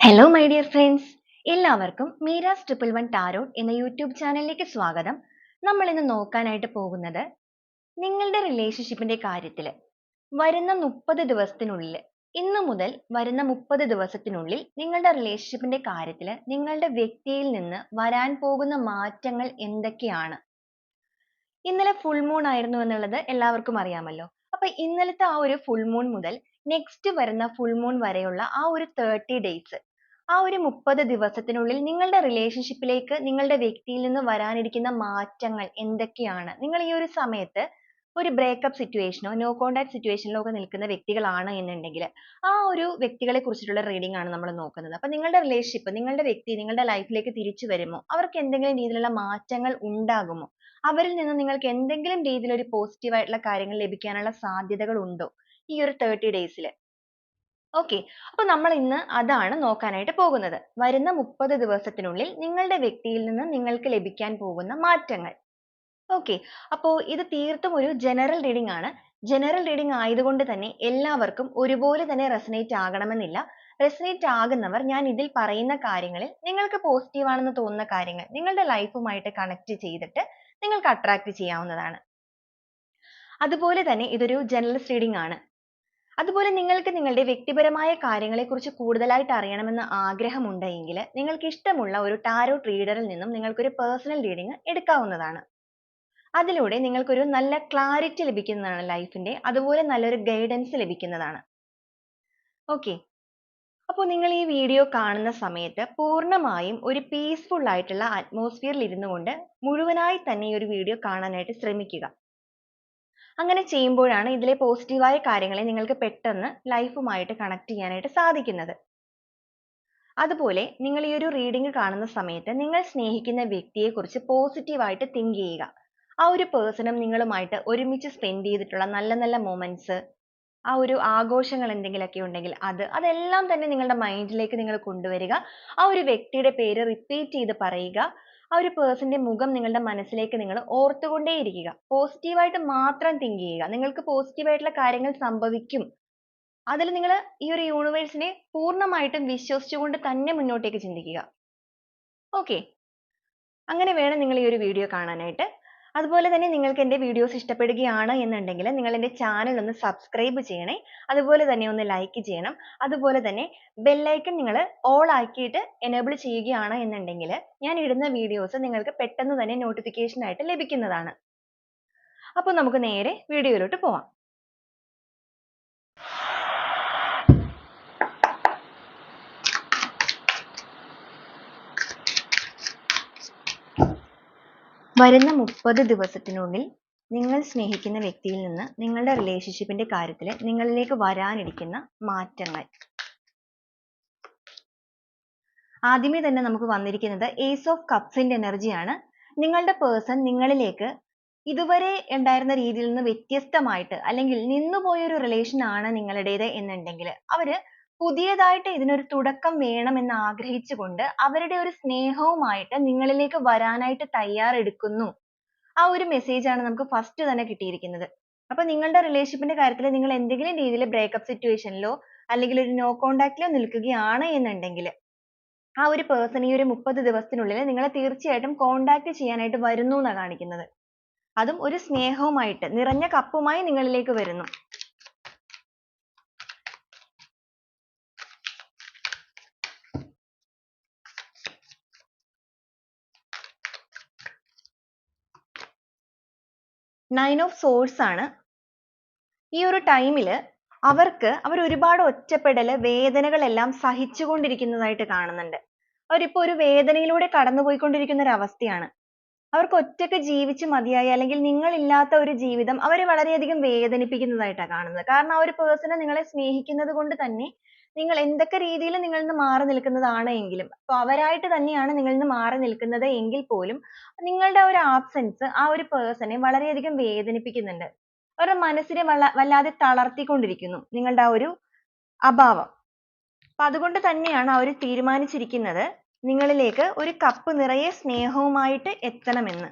Hello my dear friends എല്ലാവർക്കും Meera's triple one tarot എന്ന YouTube ചാനലിലേക്ക് സ്വാഗതം. നമ്മൾ ഇന്ന് നോക്കാനായിട്ട് പോകുന്നത് നിങ്ങളുടെ റിലേഷൻഷിപ്പിന്റെ കാര്യത്തിൽ വരുന്ന മുപ്പത് ദിവസത്തിനുള്ളിൽ ഇന്ന് മുതൽ വരുന്ന മുപ്പത് ദിവസത്തിനുള്ളിൽ നിങ്ങളുടെ റിലേഷൻഷിപ്പിന്റെ കാര്യത്തിൽ നിങ്ങളുടെ വ്യക്തിയിൽ നിന്ന് വരാൻ പോകുന്ന മാറ്റങ്ങൾ എന്തൊക്കെയാണ്? ഇന്നലെ ഫുൾ മൂൺ ആയിരുന്നു എന്നുള്ളത് എല്ലാവർക്കും അറിയാമല്ലോ. അപ്പൊ ഇന്നലത്തെ ആ ഒരു ഫുൾ മൂൺ മുതൽ നെക്സ്റ്റ് വരുന്ന ഫുൾ മൂൺ വരെയുള്ള ആ ഒരു തേർട്ടി ഡേയ്സ് ആ ഒരു മുപ്പത് ദിവസത്തിനുള്ളിൽ നിങ്ങളുടെ റിലേഷൻഷിപ്പിലേക്ക് നിങ്ങളുടെ വ്യക്തിയിൽ നിന്ന് വരാനിരിക്കുന്ന മാറ്റങ്ങൾ എന്തൊക്കെയാണ്? നിങ്ങൾ ഈ ഒരു സമയത്ത് ഒരു ബ്രേക്കപ്പ് സിറ്റുവേഷനോ നോ കോണ്ടാക്ട് സിറ്റുവേഷനിലോ ഒക്കെ നിൽക്കുന്ന വ്യക്തികളാണ് എന്നുണ്ടെങ്കിൽ ആ ഒരു വ്യക്തികളെ കുറിച്ചിട്ടുള്ള റീഡിംഗ് ആണ് നമ്മൾ നോക്കുന്നത്. അപ്പൊ നിങ്ങളുടെ റിലേഷൻഷിപ്പ് നിങ്ങളുടെ വ്യക്തി നിങ്ങളുടെ ലൈഫിലേക്ക് തിരിച്ചു വരുമോ? അവർക്ക് എന്തെങ്കിലും രീതിയിലുള്ള മാറ്റങ്ങൾ ഉണ്ടാകുമോ? അവരിൽ നിന്ന് നിങ്ങൾക്ക് എന്തെങ്കിലും രീതിയിൽ ഒരു പോസിറ്റീവ് ആയിട്ടുള്ള കാര്യങ്ങൾ ലഭിക്കാനുള്ള സാധ്യതകൾ ഉണ്ടോ? ഈ ഒരു തേർട്ടി ഡേയ്സിൽ ഓക്കെ അപ്പൊ നമ്മൾ ഇന്ന് അതാണ് നോക്കാനായിട്ട് പോകുന്നത്. വരുന്ന മുപ്പത് ദിവസത്തിനുള്ളിൽ നിങ്ങളുടെ വ്യക്തിയിൽ നിന്ന് നിങ്ങൾക്ക് ലഭിക്കാൻ പോകുന്ന മാറ്റങ്ങൾ. ഓക്കെ അപ്പോൾ ഇത് തീർത്തും ഒരു ജനറൽ റീഡിംഗ് ആണ്. ജനറൽ റീഡിംഗ് ആയതുകൊണ്ട് തന്നെ എല്ലാവർക്കും ഒരുപോലെ തന്നെ റെസനേറ്റ് ആകണമെന്നില്ല. റെസനേറ്റ് ആകുന്നവർ ഞാൻ ഇതിൽ പറയുന്ന കാര്യങ്ങളിൽ നിങ്ങൾക്ക് പോസിറ്റീവ് ആണെന്ന് തോന്നുന്ന കാര്യങ്ങൾ നിങ്ങളുടെ ലൈഫുമായിട്ട് കണക്ട് ചെയ്തിട്ട് നിങ്ങൾക്ക് അട്രാക്ട് ചെയ്യാവുന്നതാണ്. അതുപോലെ തന്നെ ഇതൊരു ജനറൽ റീഡിംഗ് ആണ്. അതുപോലെ നിങ്ങൾക്ക് നിങ്ങളുടെ വ്യക്തിപരമായ കാര്യങ്ങളെക്കുറിച്ച് കൂടുതലായിട്ട് അറിയണമെന്ന് ആഗ്രഹമുണ്ടെങ്കിൽ നിങ്ങൾക്ക് ഇഷ്ടമുള്ള ഒരു ടാരോട്ട് റീഡറിൽ നിന്നും നിങ്ങൾക്കൊരു പേഴ്സണൽ റീഡിംഗ് എടുക്കാവുന്നതാണ്. അതിലൂടെ നിങ്ങൾക്കൊരു നല്ല ക്ലാരിറ്റി ലഭിക്കുന്നതാണ് ലൈഫിന്റെ അതുപോലെ നല്ലൊരു ഗൈഡൻസ് ലഭിക്കുന്നതാണ്. ഓക്കെ അപ്പോൾ നിങ്ങൾ ഈ വീഡിയോ കാണുന്ന സമയത്ത് പൂർണമായും ഒരു പീസ്ഫുൾ ആയിട്ടുള്ള അറ്റ്മോസ്ഫിയറിൽ ഇരുന്നു കൊണ്ട് മുഴുവനായി തന്നെ ഈ ഒരു വീഡിയോ കാണാനായിട്ട് ശ്രമിക്കുക. അങ്ങനെ ചെയ്യുമ്പോഴാണ് ഇതിലെ പോസിറ്റീവായ കാര്യങ്ങളെ നിങ്ങൾക്ക് പെട്ടെന്ന് ലൈഫുമായിട്ട് കണക്ട് ചെയ്യാനായിട്ട് സാധിക്കുന്നത്. അതുപോലെ നിങ്ങൾ ഈ ഒരു റീഡിംഗ് കാണുന്ന സമയത്ത് നിങ്ങൾ സ്നേഹിക്കുന്ന വ്യക്തിയെക്കുറിച്ച് പോസിറ്റീവായിട്ട് തിങ്ക് ചെയ്യുക. ആ ഒരു പേഴ്സണും നിങ്ങളുമായിട്ട് ഒരുമിച്ച് സ്പെൻഡ് ചെയ്തിട്ടുള്ള നല്ല നല്ല മൊമെന്റ്സ് ആ ഒരു ആഘോഷങ്ങൾ എന്തെങ്കിലുമൊക്കെ ഉണ്ടെങ്കിൽ അത് അതെല്ലാം തന്നെ നിങ്ങളുടെ മൈൻഡിലേക്ക് നിങ്ങൾ കൊണ്ടുവരിക. ആ ഒരു വ്യക്തിയുടെ പേര് റിപ്പീറ്റ് ചെയ്ത് പറയുക. ആ ഒരു പേഴ്സന്റെ മുഖം നിങ്ങളുടെ മനസ്സിലേക്ക് നിങ്ങൾ ഓർത്തുകൊണ്ടേയിരിക്കുക. പോസിറ്റീവായിട്ട് മാത്രം തിങ്ക് ചെയ്യുക. നിങ്ങൾക്ക് പോസിറ്റീവായിട്ടുള്ള കാര്യങ്ങൾ സംഭവിക്കും. അതിൽ നിങ്ങൾ ഈ ഒരു യൂണിവേഴ്സിനെ പൂർണമായിട്ടും വിശ്വസിച്ചുകൊണ്ട് തന്നെ മുന്നോട്ടേക്ക് ചിന്തിക്കുക. ഓക്കെ അങ്ങനെ വേണം നിങ്ങൾ ഈ ഒരു വീഡിയോ കാണാനായിട്ട്. അതുപോലെ തന്നെ നിങ്ങൾക്ക് എന്റെ വീഡിയോസ് ഇഷ്ടപ്പെടുകയാണ് എന്നുണ്ടെങ്കിൽ നിങ്ങൾ എന്റെ ചാനൽ ഒന്ന് സബ്സ്ക്രൈബ് ചെയ്യണേ. അതുപോലെ തന്നെ ഒന്ന് ലൈക്ക് ചെയ്യണം. അതുപോലെ തന്നെ ബെല്ലൈക്കൺ നിങ്ങൾ ഓൾ ആക്കിയിട്ട് എനേബിൾ ചെയ്യുകയാണ് എന്നുണ്ടെങ്കിൽ ഞാൻ ഇടുന്ന വീഡിയോസ് നിങ്ങൾക്ക് പെട്ടെന്ന് തന്നെ നോട്ടിഫിക്കേഷൻ ആയിട്ട് ലഭിക്കുന്നതാണ്. അപ്പോൾ നമുക്ക് നേരെ വീഡിയോയിലോട്ട് പോവാം. വരുന്ന മുപ്പത് ദിവസത്തിനുള്ളിൽ നിങ്ങൾ സ്നേഹിക്കുന്ന വ്യക്തിയിൽ നിന്ന് നിങ്ങളുടെ റിലേഷൻഷിപ്പിന്റെ കാര്യത്തിൽ നിങ്ങളിലേക്ക് വരാനിരിക്കുന്ന മാറ്റങ്ങൾ. ആദ്യമേ തന്നെ നമുക്ക് വന്നിരിക്കുന്നത് ഏസ് ഓഫ് കപ്സിന്റെ എനർജിയാണ് നിങ്ങളുടെ പേഴ്സൺ നിങ്ങളിലേക്ക് ഇതുവരെ ഉണ്ടായിരുന്ന രീതിയിൽ നിന്ന് വ്യത്യസ്തമായിട്ട് അല്ലെങ്കിൽ നിന്നുപോയ ഒരു റിലേഷൻ ആണ് നിങ്ങളുടേത് എന്നുണ്ടെങ്കിൽ അവർ പുതിയതായിട്ട് ഇതിനൊരു തുടക്കം വേണമെന്ന് ആഗ്രഹിച്ചുകൊണ്ട് അവരുടെ ഒരു സ്നേഹവുമായിട്ട് നിങ്ങളിലേക്ക് വരാനായിട്ട് തയ്യാറെടുക്കുന്നു. ആ ഒരു മെസ്സേജ് ആണ് നമുക്ക് ഫസ്റ്റ് തന്നെ കിട്ടിയിരിക്കുന്നത്. അപ്പൊ നിങ്ങളുടെ റിലേഷൻഷിപ്പിന്റെ കാര്യത്തിൽ നിങ്ങൾ എന്തെങ്കിലും രീതിയിൽ ബ്രേക്കപ്പ് സിറ്റുവേഷനിലോ അല്ലെങ്കിൽ ഒരു നോ കോണ്ടാക്റ്റിലോ നിൽക്കുകയാണ് എന്നുണ്ടെങ്കിൽ ആ ഒരു പേഴ്സൺ ഈ ഒരു മുപ്പത് ദിവസത്തിനുള്ളിൽ നിങ്ങളെ തീർച്ചയായിട്ടും കോണ്ടാക്ട് ചെയ്യാനായിട്ട് വരുന്നു എന്നാണ് കാണിക്കുന്നത്. അതും ഒരു സ്നേഹവുമായിട്ട് നിറഞ്ഞ കപ്പുമായി നിങ്ങളിലേക്ക് വരുന്നു. നയൻ ഓഫ് സോഴ്സ് ആണ്. ഈ ഒരു ടൈമിൽ അവർക്ക് അവർ ഒരുപാട് ഒറ്റപ്പെടൽ വേദനകളെല്ലാം സഹിച്ചുകൊണ്ടിരിക്കുന്നതായിട്ട് കാണുന്നുണ്ട്. അവരിപ്പോ ഒരു വേദനയിലൂടെ കടന്നുപോയിക്കൊണ്ടിരിക്കുന്ന ഒരു അവസ്ഥയാണ്. അവർക്ക് ഒറ്റയ്ക്ക് ജീവിച്ച് മതിയായി അല്ലെങ്കിൽ നിങ്ങളില്ലാത്ത ഒരു ജീവിതം അവരെ വളരെയധികം വേദനിപ്പിക്കുന്നതായിട്ടാണ് കാണുന്നത്. കാരണം ആ ഒരു പേഴ്സണെ നിങ്ങളെ സ്നേഹിക്കുന്നത് കൊണ്ട് തന്നെ നിങ്ങൾ എന്തൊക്കെ രീതിയിൽ നിങ്ങളിൽ നിന്ന് മാറി നിൽക്കുന്നതാണ് എങ്കിലും അപ്പൊ അവരായിട്ട് തന്നെയാണ് നിങ്ങളിൽ നിന്ന് മാറി നിൽക്കുന്നത് എങ്കിൽ പോലും നിങ്ങളുടെ ഒരു ആബ്സെൻസ് ആ ഒരു പേഴ്സണെ വളരെയധികം വേദനിപ്പിക്കുന്നുണ്ട്. അവരുടെ മനസ്സിനെ വല്ല വല്ലാതെ തളർത്തിക്കൊണ്ടിരിക്കുന്നു നിങ്ങളുടെ ആ ഒരു അഭാവം. അപ്പൊ അതുകൊണ്ട് തന്നെയാണ് അവർ തീരുമാനിച്ചിരിക്കുന്നത് നിങ്ങളിലേക്ക് ഒരു കപ്പ് നിറയെ സ്നേഹവുമായിട്ട് എത്തണമെന്ന്.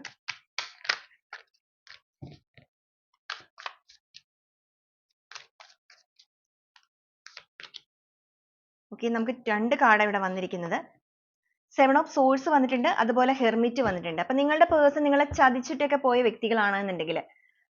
ഓക്കെ നമുക്ക് രണ്ട് കാർഡ് ഇവിടെ വന്നിരിക്കുന്നത്. സെവൻ ഓഫ് സോഴ്സ് വന്നിട്ടുണ്ട് അതുപോലെ ഹെർമിറ്റ് വന്നിട്ടുണ്ട്. അപ്പൊ നിങ്ങളുടെ പേഴ്സൺ നിങ്ങളെ ചതിച്ചിട്ടൊക്കെ പോയ വ്യക്തികളാണെന്നുണ്ടെങ്കിൽ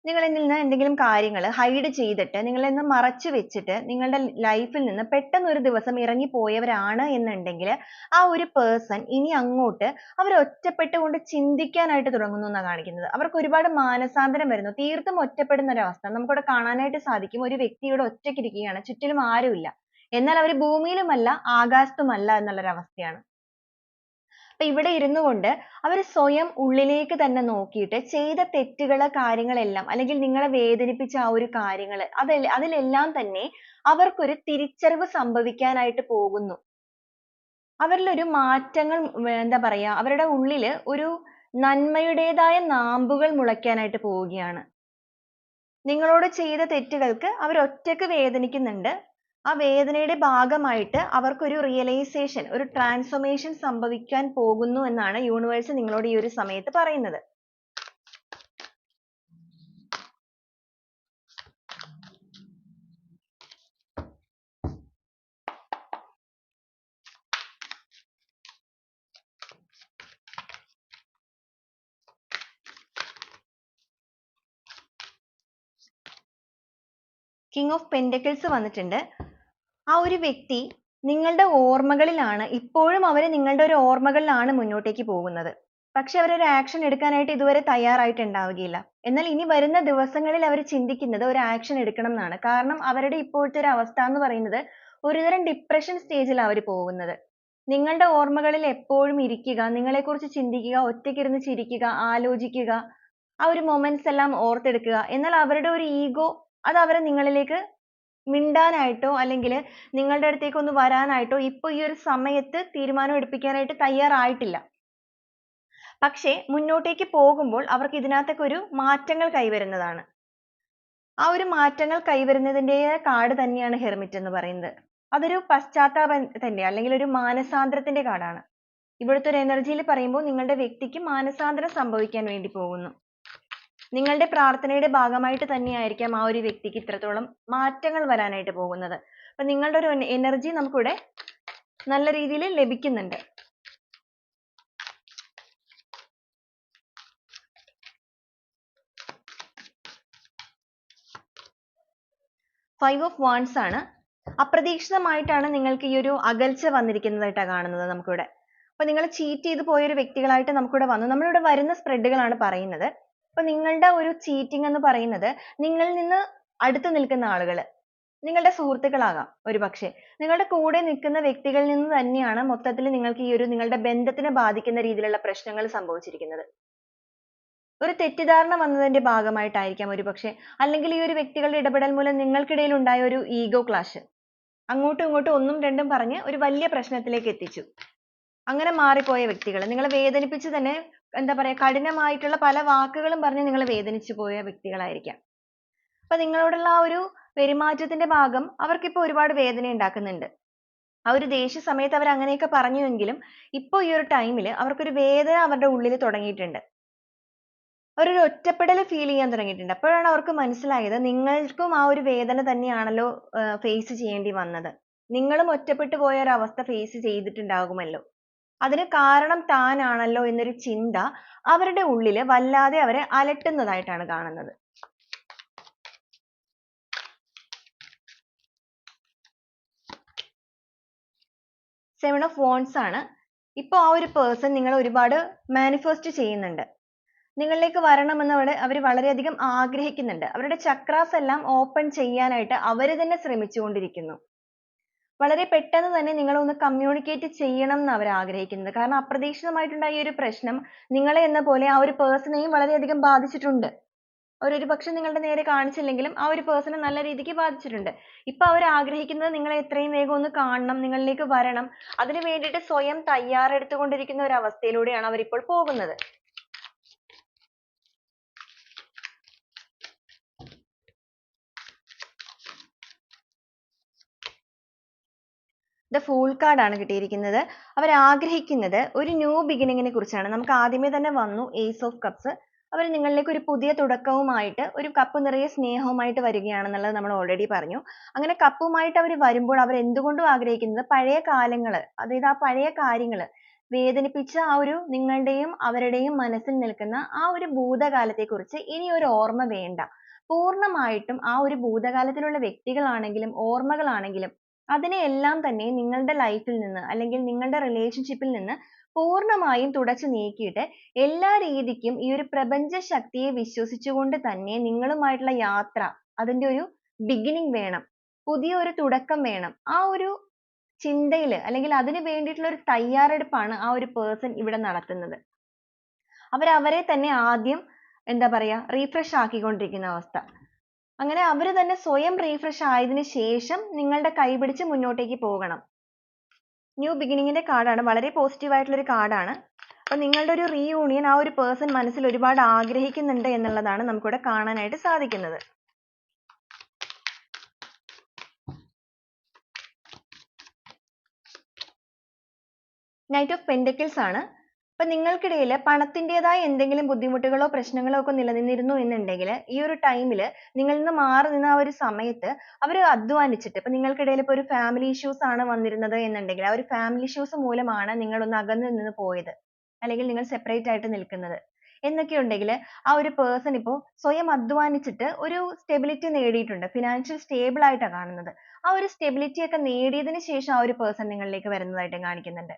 നിങ്ങളിൽ നിന്ന് എന്തെങ്കിലും കാര്യങ്ങൾ ഹൈഡ് ചെയ്തിട്ട് നിങ്ങളിൽ നിന്ന് മറച്ചു വെച്ചിട്ട് നിങ്ങളുടെ ലൈഫിൽ നിന്ന് പെട്ടെന്ന് ഒരു ദിവസം ഇറങ്ങി പോയവരാണ് എന്നുണ്ടെങ്കിൽ ആ ഒരു പേഴ്സൺ ഇനി അങ്ങോട്ട് അവർ ഒറ്റപ്പെട്ടുകൊണ്ട് ചിന്തിക്കാനായിട്ട് തുടങ്ങുന്നു എന്നാണ് കാണിക്കുന്നത്. അവർക്ക് ഒരുപാട് മാനസാന്തരം വരുന്നു. തീർത്തും ഒറ്റപ്പെടുന്ന ഒരു അവസ്ഥ. നമുക്കിവിടെ കാണാനായിട്ട് സാധിക്കും. ഒരു വ്യക്തിയുടെ ഇവിടെ ഒറ്റയ്ക്ക് ഇരിക്കുകയാണ്. ചുറ്റിലും ആരുമില്ല. എന്നാൽ അവർ ഭൂമിയിലുമല്ല ആകാശത്തുമല്ല എന്നുള്ള ഒരു അവസ്ഥയാണ് അപ്പൊ ഇവിടെ ഇരുന്നു കൊണ്ട് അവർ സ്വയം ഉള്ളിലേക്ക് തന്നെ നോക്കിയിട്ട് ചെയ്ത തെറ്റുകൾ കാര്യങ്ങളെല്ലാം അല്ലെങ്കിൽ നിങ്ങളെ വേദനിപ്പിച്ച ആ ഒരു കാര്യങ്ങൾ അത് അതിലെല്ലാം തന്നെ അവർക്കൊരു തിരിച്ചറിവ് സംഭവിക്കാനായിട്ട് പോകുന്നു. അവരിൽ ഒരു മാറ്റങ്ങൾ എന്താ പറയാ അവരുടെ ഉള്ളിൽ ഒരു നന്മയുടേതായ നാമ്പുകൾ മുളയ്ക്കാനായിട്ട് പോവുകയാണ്. നിങ്ങളോട് ചെയ്ത തെറ്റുകൾക്ക് അവർ ഒറ്റയ്ക്ക് വേദനിക്കുന്നുണ്ട്. ആ വേദനയുടെ ഭാഗമായിട്ട് അവർക്കൊരു റിയലൈസേഷൻ ഒരു ട്രാൻസ്ഫോർമേഷൻ സംഭവിക്കാൻ പോകുന്നു എന്നാണ് യൂണിവേഴ്സ് നിങ്ങളോട് ഈ ഒരു സമയത്ത് പറയുന്നത്. കിങ് ഓഫ് പെൻഡക്കിൾസ് വന്നിട്ടുണ്ട്. ആ ഒരു വ്യക്തി നിങ്ങളുടെ ഓർമ്മകളിലാണ് ഇപ്പോഴും അവർ നിങ്ങളുടെ ഒരു ഓർമ്മകളിലാണ് മുന്നോട്ടേക്ക് പോകുന്നത്. പക്ഷെ അവരൊരു ആക്ഷൻ എടുക്കാനായിട്ട് ഇതുവരെ തയ്യാറായിട്ടുണ്ടാവുകയില്ല. എന്നാൽ ഇനി വരുന്ന ദിവസങ്ങളിൽ അവർ ചിന്തിക്കുന്നത് ഒരു ആക്ഷൻ എടുക്കണം എന്നാണ്. കാരണം അവരുടെ ഇപ്പോഴത്തെ ഒരു അവസ്ഥ എന്ന് പറയുന്നത് ഒരുതരം ഡിപ്രഷൻ സ്റ്റേജിൽ അവർ പോകുന്നത്. നിങ്ങളുടെ ഓർമ്മകളിൽ എപ്പോഴും ഇരിക്കുക നിങ്ങളെക്കുറിച്ച് ചിന്തിക്കുക ഒറ്റയ്ക്കിരുന്ന് ചിരിക്കുക ആലോചിക്കുക ആ ഒരു മൊമെന്റ്സ് എല്ലാം ഓർത്തെടുക്കുക. എന്നാൽ അവരുടെ ഒരു ഈഗോ അത് അവരെ നിങ്ങളിലേക്ക് മിണ്ടാനായിട്ടോ അല്ലെങ്കിൽ നിങ്ങളുടെ അടുത്തേക്ക് ഒന്ന് വരാനായിട്ടോ ഇപ്പൊ ഈ ഒരു സമയത്ത് തീരുമാനം എടുപ്പിക്കാനായിട്ട് തയ്യാറായിട്ടില്ല. പക്ഷേ മുന്നോട്ടേക്ക് പോകുമ്പോൾ അവർക്ക് ഇതിനകത്തൊക്കെ ഒരു മാറ്റങ്ങൾ കൈവരുന്നതാണ്. ആ ഒരു മാറ്റങ്ങൾ കൈവരുന്നതിന്റെ കാർഡ് തന്നെയാണ് ഹെർമിറ്റ് എന്ന് പറയുന്നത്. അതൊരു പശ്ചാത്താപത്തിന്റെ അല്ലെങ്കിൽ ഒരു മാനസാന്തരത്തിന്റെ കാർഡാണ് ഇവിടുത്തെ ഒരു എനർജിയിൽ പറയുമ്പോൾ നിങ്ങളുടെ വ്യക്തിക്ക് മാനസാന്തരം സംഭവിക്കാൻ വേണ്ടി പോകുന്നു. നിങ്ങളുടെ പ്രാർത്ഥനയുടെ ഭാഗമായിട്ട് തന്നെയായിരിക്കാം ആ ഒരു വ്യക്തിക്ക് ഇത്രത്തോളം മാറ്റങ്ങൾ വരാനായിട്ട് പോകുന്നത്. അപ്പൊ നിങ്ങളുടെ ഒരു എനർജി നമുക്കിവിടെ നല്ല രീതിയിൽ ലഭിക്കുന്നുണ്ട്. ഫൈവ് ഓഫ് വാൺസ് ആണ്. അപ്രതീക്ഷിതമായിട്ടാണ് നിങ്ങൾക്ക് ഈ ഒരു അകൽച്ച വന്നിരിക്കുന്നതായിട്ടാണ് കാണുന്നത് നമുക്കിവിടെ. അപ്പൊ നിങ്ങൾ ചീറ്റ് ചെയ്ത് പോയൊരു വ്യക്തികളായിട്ട് നമുക്കിവിടെ വന്നു. നമ്മളിവിടെ വരുന്ന സ്പ്രെഡുകളാണ് പറയുന്നത്. അപ്പൊ നിങ്ങളുടെ ഒരു ചീറ്റിംഗ് എന്ന് പറയുന്നത് നിങ്ങളിൽ നിന്ന് അടുത്ത് നിൽക്കുന്ന ആളുകൾ നിങ്ങളുടെ സുഹൃത്തുക്കളാകാം ഒരുപക്ഷേ. നിങ്ങളുടെ കൂടെ നിൽക്കുന്ന വ്യക്തികളിൽ നിന്ന് തന്നെയാണ് മൊത്തത്തിൽ നിങ്ങൾക്ക് ഈ ഒരു നിങ്ങളുടെ ബന്ധത്തിനെ ബാധിക്കുന്ന രീതിയിലുള്ള പ്രശ്നങ്ങൾ സംഭവിച്ചിരിക്കുന്നത്. ഒരു തെറ്റിദ്ധാരണ വന്നതിന്റെ ഭാഗമായിട്ടായിരിക്കാം ഒരുപക്ഷേ. അല്ലെങ്കിൽ ഈ ഒരു വ്യക്തികളുടെ ഇടപെടൽ മൂലം നിങ്ങൾക്കിടയിൽ ഉണ്ടായ ഒരു ഈഗോ ക്ലാഷ് അങ്ങോട്ടും ഇങ്ങോട്ടും ഒന്നും രണ്ടും പറഞ്ഞ് ഒരു വലിയ പ്രശ്നത്തിലേക്ക് എത്തിച്ചു. അങ്ങനെ മാറിപ്പോയ വ്യക്തികൾ. നിങ്ങളെ വേദനിപ്പിച്ച് തന്നെ എന്താ പറയാ കഠിനമായിട്ടുള്ള പല വാക്കുകളും പറഞ്ഞ് നിങ്ങളെ വേദനിച്ചു പോയ വ്യക്തികളായിരിക്കാം. അപ്പൊ നിങ്ങളോടുള്ള ആ ഒരു പെരുമാറ്റത്തിന്റെ ഭാഗം അവർക്കിപ്പോൾ ഒരുപാട് വേദന ഉണ്ടാക്കുന്നുണ്ട്. ആ ഒരു ദേഷ്യ സമയത്ത് അവർ അങ്ങനെയൊക്കെ പറഞ്ഞുവെങ്കിലും ഇപ്പോൾ ഈ ഒരു ടൈമിൽ അവർക്കൊരു വേദന അവരുടെ ഉള്ളിൽ തുടങ്ങിയിട്ടുണ്ട്. അവരൊരു ഒറ്റപ്പെടൽ ഫീൽ ചെയ്യാൻ തുടങ്ങിയിട്ടുണ്ട്. അപ്പോഴാണ് അവർക്ക് മനസ്സിലായത് നിങ്ങൾക്കും ആ ഒരു വേദന തന്നെയാണല്ലോ ഫേസ് ചെയ്യേണ്ടി വന്നത്. നിങ്ങളും ഒറ്റപ്പെട്ടു പോയ ഒരു അവസ്ഥ ഫേസ് ചെയ്തിട്ടുണ്ടാകുമല്ലോ. അതിന് കാരണം താനാണല്ലോ എന്നൊരു ചിന്ത അവരുടെ ഉള്ളിൽ വല്ലാതെ അവരെ അലട്ടുന്നതായിട്ടാണ് കാണുന്നത്. സെവൻ ഓഫ് വോൺസ് ആണ്. ഇപ്പൊ ആ ഒരു പേഴ്സൺ നിങ്ങൾ ഒരുപാട് മാനിഫെസ്റ്റ് ചെയ്യുന്നുണ്ട്. നിങ്ങളിലേക്ക് വരണമെന്ന് അവിടെ അവർ വളരെയധികം ആഗ്രഹിക്കുന്നുണ്ട്. അവരുടെ ചക്രാസ് എല്ലാം ഓപ്പൺ ചെയ്യാനായിട്ട് അവർ തന്നെ ശ്രമിച്ചുകൊണ്ടിരിക്കുന്നു. വളരെ പെട്ടെന്ന് തന്നെ നിങ്ങളെ ഒന്ന് കമ്മ്യൂണിക്കേറ്റ് ചെയ്യണം എന്ന് അവർ ആഗ്രഹിക്കുന്നത്. കാരണം അപ്രതീക്ഷിതമായിട്ടുണ്ടായ ഈ ഒരു പ്രശ്നം നിങ്ങളെ എന്ന പോലെ ആ ഒരു പേഴ്സണെയും വളരെയധികം ബാധിച്ചിട്ടുണ്ട്. അവർ ഒരു പക്ഷെ നിങ്ങളുടെ നേരെ കാണിച്ചില്ലെങ്കിലും ആ ഒരു പേഴ്സണെ നല്ല രീതിക്ക് ബാധിച്ചിട്ടുണ്ട്. ഇപ്പൊ അവർ ആഗ്രഹിക്കുന്നത് നിങ്ങളെ എത്രയും വേഗം ഒന്ന് കാണണം നിങ്ങളിലേക്ക് വരണം. അതിനു വേണ്ടിയിട്ട് സ്വയം തയ്യാറെടുത്തുകൊണ്ടിരിക്കുന്ന ഒരു അവസ്ഥയിലൂടെയാണ് അവർ ഇപ്പോൾ പോകുന്നത്. ദ ഫൂൾ കാർഡ് ആണ് കിട്ടിയിരിക്കുന്നത് അവർ ആഗ്രഹിക്കുന്നത് ഒരു ന്യൂ ബിഗിനിങ്ങിനെ കുറിച്ചാണ് നമുക്ക് ആദ്യമേ തന്നെ വന്നു ഏസ് ഓഫ് കപ്സ് അവർ നിങ്ങളിലേക്ക് ഒരു പുതിയ തുടക്കവുമായിട്ട് ഒരു കപ്പ് നിറയെ സ്നേഹവുമായിട്ട് വരികയാണെന്നുള്ളത് നമ്മൾ ഓൾറെഡി പറഞ്ഞു. അങ്ങനെ കപ്പുമായിട്ട് അവർ വരുമ്പോൾ അവർ എന്തുകൊണ്ടും ആഗ്രഹിക്കുന്നത് പഴയ കാലങ്ങൾ അതായത് ആ പഴയ കാര്യങ്ങൾ വേദനിപ്പിച്ച ആ ഒരു നിങ്ങളുടെയും അവരുടെയും മനസ്സിൽ നിൽക്കുന്ന ആ ഒരു ഭൂതകാലത്തെക്കുറിച്ച് ഇനി ഒരു ഓർമ്മ വേണ്ട. പൂർണമായിട്ടും ആ ഒരു ഭൂതകാലത്തിലുള്ള വ്യക്തികളാണെങ്കിലും ഓർമ്മകളാണെങ്കിലും അതിനെയെല്ലാം തന്നെ നിങ്ങളുടെ ലൈഫിൽ നിന്ന് അല്ലെങ്കിൽ നിങ്ങളുടെ റിലേഷൻഷിപ്പിൽ നിന്ന് പൂർണമായും തുടച്ചു നീക്കിയിട്ട് എല്ലാ രീതിക്കും ഈ ഒരു പ്രപഞ്ച ശക്തിയെ വിശ്വസിച്ചുകൊണ്ട് തന്നെ നിങ്ങളുമായിട്ടുള്ള യാത്ര അതിന്റെ ഒരു ബിഗിനിങ് വേണം. പുതിയൊരു തുടക്കം വേണം. ആ ഒരു ചിന്തയിൽ അല്ലെങ്കിൽ അതിന് വേണ്ടിയിട്ടുള്ള ഒരു തയ്യാറെടുപ്പാണ് ആ ഒരു പേഴ്സൺ ഇവിടെ നടത്തുന്നത്. അവരവരെ അവരെ തന്നെ ആദ്യം എന്താ പറയാ റീഫ്രഷ് ആക്കിക്കൊണ്ടിരിക്കുന്ന അവസ്ഥ. അങ്ങനെ അവർ തന്നെ സ്വയം refresh ആയതിനു ശേഷം നിങ്ങളുടെ കൈ പിടിച്ച് മുന്നോട്ടേക്ക് പോകണം. ന്യൂ beginning ന്റെ card ആണ് വളരെ positive ആയിട്ടുള്ള ഒരു ആണ്. അപ്പോൾ നിങ്ങളുടെ ഒരു reunion ആ ഒരു പേഴ്സൺ മനസ്സിൽ ഒരുപാട് ആഗ്രഹിക്കുന്നുണ്ട് എന്നുള്ളതാണ് നമുക്കിവിടെ കാണാനായിട്ട് സാധിക്കുന്നത്. Knight of Pentacles ആണ്. അപ്പോൾ നിങ്ങൾക്കിടയിൽ പണത്തിന്റേതായ എന്തെങ്കിലും ബുദ്ധിമുട്ടുകളോ പ്രശ്നങ്ങളോ ഒക്കെ നിലനിന്നിരുന്നു എന്നുണ്ടെങ്കിൽ ഈ ഒരു ടൈമിൽ നിങ്ങളിൽ നിന്ന് മാറി നിന്ന ആ ഒരു സമയത്ത് അവർ അധ്വാനിച്ചിട്ട് ഇപ്പൊ നിങ്ങൾക്കിടയിൽ ഇപ്പോൾ ഒരു ഫാമിലി ഇഷ്യൂസ് ആണ് വന്നിരുന്നത് എന്നുണ്ടെങ്കിൽ ആ ഒരു ഫാമിലി ഇഷ്യൂസ് മൂലമാണ് നിങ്ങൾ ഒന്ന് അകന്നു നിന്ന് പോയത് അല്ലെങ്കിൽ നിങ്ങൾ സെപ്പറേറ്റ് ആയിട്ട് നിൽക്കുന്നത്. എന്നൊക്കെ ഉണ്ടെങ്കിൽ ആ ഒരു പേഴ്സൺ ഇപ്പോൾ സ്വയം അധ്വാനിച്ചിട്ട് ഒരു സ്റ്റെബിലിറ്റി നേടിയിട്ടുണ്ട് ഫിനാൻഷ്യൽ സ്റ്റേബിൾ ആയിട്ടാണ് കാണുന്നത്. ആ ഒരു സ്റ്റെബിലിറ്റി ഒക്കെ നേടിയതിന് ശേഷം ആ ഒരു പേഴ്സൺ നിങ്ങളിലേക്ക് വരുന്നതായിട്ട് കാണിക്കുന്നുണ്ട്.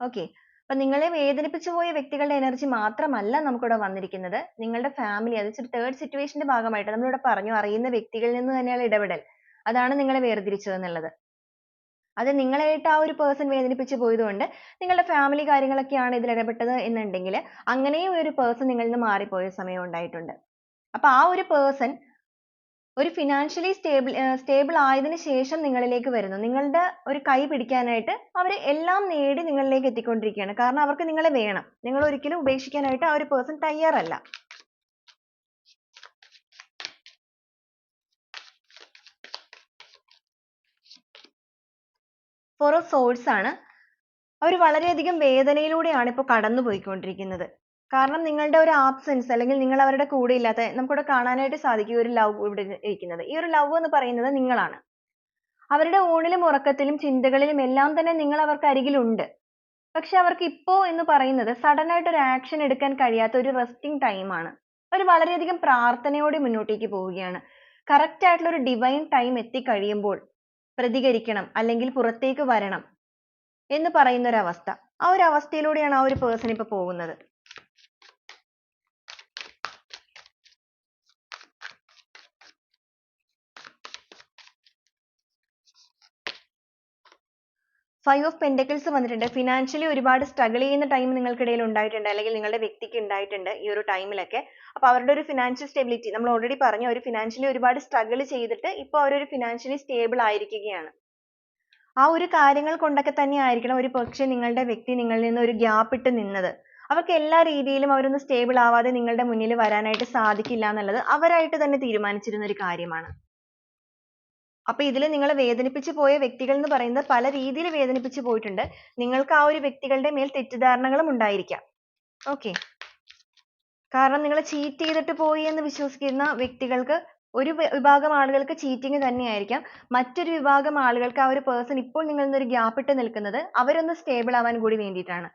Okay. അപ്പോൾ നിങ്ങളെ വേദനിപ്പിച്ചു പോയ വ്യക്തികളുടെ എനർജി മാത്രമല്ല നമുക്കിവിടെ വന്നിരിക്കുന്നത്. നിങ്ങളുടെ ഫാമിലി അത് ഒരു third situation ന്റെ ഭാഗമായിട്ട് നമ്മളിവിടെ പറഞ്ഞു അറിയുന്ന വ്യക്തികളിൽ നിന്ന് തന്നെയുള്ള ഇടപെടൽ. അതാണ് നിങ്ങളെ വേർതിരിച്ചത് എന്നുള്ളത്. അത് നിങ്ങളായിട്ട് ആ ഒരു പേഴ്സൺ വേദനിപ്പിച്ചു പോയതുകൊണ്ട് നിങ്ങളുടെ family കാര്യങ്ങളൊക്കെയാണ് ഇതിൽ ഇടപെട്ടത് എന്നുണ്ടെങ്കിൽ അങ്ങനെയും ഒരു person നിങ്ങളിൽ നിന്ന് മാറിപ്പോയ സമയം ഉണ്ടായിട്ടുണ്ട്. അപ്പോൾ ആ ഒരു person ഒരു ഫിനാൻഷ്യലി സ്റ്റേബിൾ സ്റ്റേബിൾ ആയതിനു ശേഷം നിങ്ങളിലേക്ക് വരുന്നു. നിങ്ങളുടെ ഒരു കൈ പിടിക്കാനായിട്ട് അവർ എല്ലാം നേടി നിങ്ങളിലേക്ക് എത്തിക്കൊണ്ടിരിക്കുകയാണ്. കാരണം അവർക്ക് നിങ്ങളെ വേണം. നിങ്ങൾ ഒരിക്കലും ഉപേക്ഷിക്കാനായിട്ട് ആ ഒരു പേഴ്സൺ തയ്യാറല്ല. ഫോർ of swords ആണ്. അവർ വളരെയധികം വേദനയിലൂടെയാണ് ഇപ്പോൾ കടന്നുപോയിക്കൊണ്ടിരിക്കുന്നത്. കാരണം നിങ്ങളുടെ ഒരു absence അല്ലെങ്കിൽ നിങ്ങൾ അവരുടെ കൂടെ ഇല്ലാത്ത നമുക്കിവിടെ കാണാനായിട്ട് സാധിക്കും ഒരു love ഇവിടെ ഇരിക്കുന്നത്. ഈ ഒരു ലവ് എന്ന് പറയുന്നത് നിങ്ങളാണ്. അവരുടെ ഊണിലും ഉറക്കത്തിലും ചിന്തകളിലും എല്ലാം തന്നെ നിങ്ങൾ അവർക്ക് അരികിലുണ്ട്. പക്ഷെ അവർക്ക് ഇപ്പോ എന്ന് പറയുന്നത് സഡൻ ആയിട്ട് ഒരു ആക്ഷൻ എടുക്കാൻ കഴിയാത്ത ഒരു റെസ്റ്റിംഗ് time ആണ്. അവർ വളരെയധികം പ്രാർത്ഥനയോടെ മുന്നോട്ടേക്ക് പോവുകയാണ്. correct ആയിട്ടുള്ള ഒരു divine time എത്തിക്കഴിയുമ്പോൾ പ്രതികരിക്കണം അല്ലെങ്കിൽ പുറത്തേക്ക് വരണം എന്ന് പറയുന്ന ഒരു അവസ്ഥ. ആ ഒരു അവസ്ഥയിലൂടെയാണ് ആ ഒരു പേഴ്സൺ ഇപ്പോൾ പോകുന്നത്. ഫൈവ് ഓഫ് പെൻഡക്കിൾസ് വന്നിട്ടുണ്ട്. ഫിനാൻഷ്യലി ഒരുപാട് സ്ട്രഗിൾ ചെയ്യുന്ന ടൈം നിങ്ങൾക്കിടയിൽ ഉണ്ടായിട്ടുണ്ട്. അല്ലെങ്കിൽ നിങ്ങളുടെ വ്യക്തിക്ക് ഉണ്ടായിട്ടുണ്ട് ഈ ഒരു ടൈമിലൊക്കെ അപ്പോൾ അവരുടെ ഒരു ഫിനാൻഷ്യൽ സ്റ്റെബിലിറ്റി നമ്മൾ ഓൾറെഡി പറഞ്ഞു ഒരു ഫിനാൻഷ്യലി ഒരുപാട് സ്ട്രഗിൾ ചെയ്തിട്ട് ഇപ്പോൾ അവരൊരു ഫിനാൻഷ്യലി സ്റ്റേബിൾ ആയിരിക്കുകയാണ്. ആ ഒരു കാര്യങ്ങൾ കൊണ്ടൊക്കെ തന്നെ ആയിരിക്കണം ഒരു പക്ഷേ നിങ്ങളുടെ വ്യക്തി നിങ്ങളിൽ നിന്ന് ഒരു ഗ്യാപ്പ് ഇട്ട് നിന്നത്. അവർക്ക് എല്ലാ രീതിയിലും അവരൊന്ന് സ്റ്റേബിൾ ആവാതെ നിങ്ങളുടെ മുന്നിൽ വരാനായിട്ട് സാധിക്കില്ല എന്നുള്ളത് അവരായിട്ട് തന്നെ തീരുമാനിച്ചിരുന്ന ഒരു കാര്യമാണ്. അപ്പൊ ഇതിൽ നിങ്ങളെ വേദനിപ്പിച്ചു പോയ വ്യക്തികൾ എന്ന് പറയുന്നത് പല രീതിയിൽ വേദനിപ്പിച്ചു പോയിട്ടുണ്ട്. നിങ്ങൾക്ക് ആ ഒരു വ്യക്തികളുടെ മേൽ തെറ്റിദ്ധാരണകളും ഉണ്ടായിരിക്കാം. okay കാരണം നിങ്ങൾ ചീറ്റ് ചെയ്തിട്ട് പോയി എന്ന് വിശ്വസിക്കുന്ന വ്യക്തികൾക്ക് ഒരു വിഭാഗം ആളുകൾക്ക് cheating തന്നെയായിരിക്കാം. മറ്റൊരു വിഭാഗം ആളുകൾക്ക് ആ ഒരു പേഴ്സൺ ഇപ്പോൾ നിങ്ങളിൽ നിന്ന് ഒരു gap ഇട്ട് നിൽക്കുന്നത് അവരൊന്ന് സ്റ്റേബിൾ ആവാൻ കൂടി വേണ്ടിയിട്ടാണ്.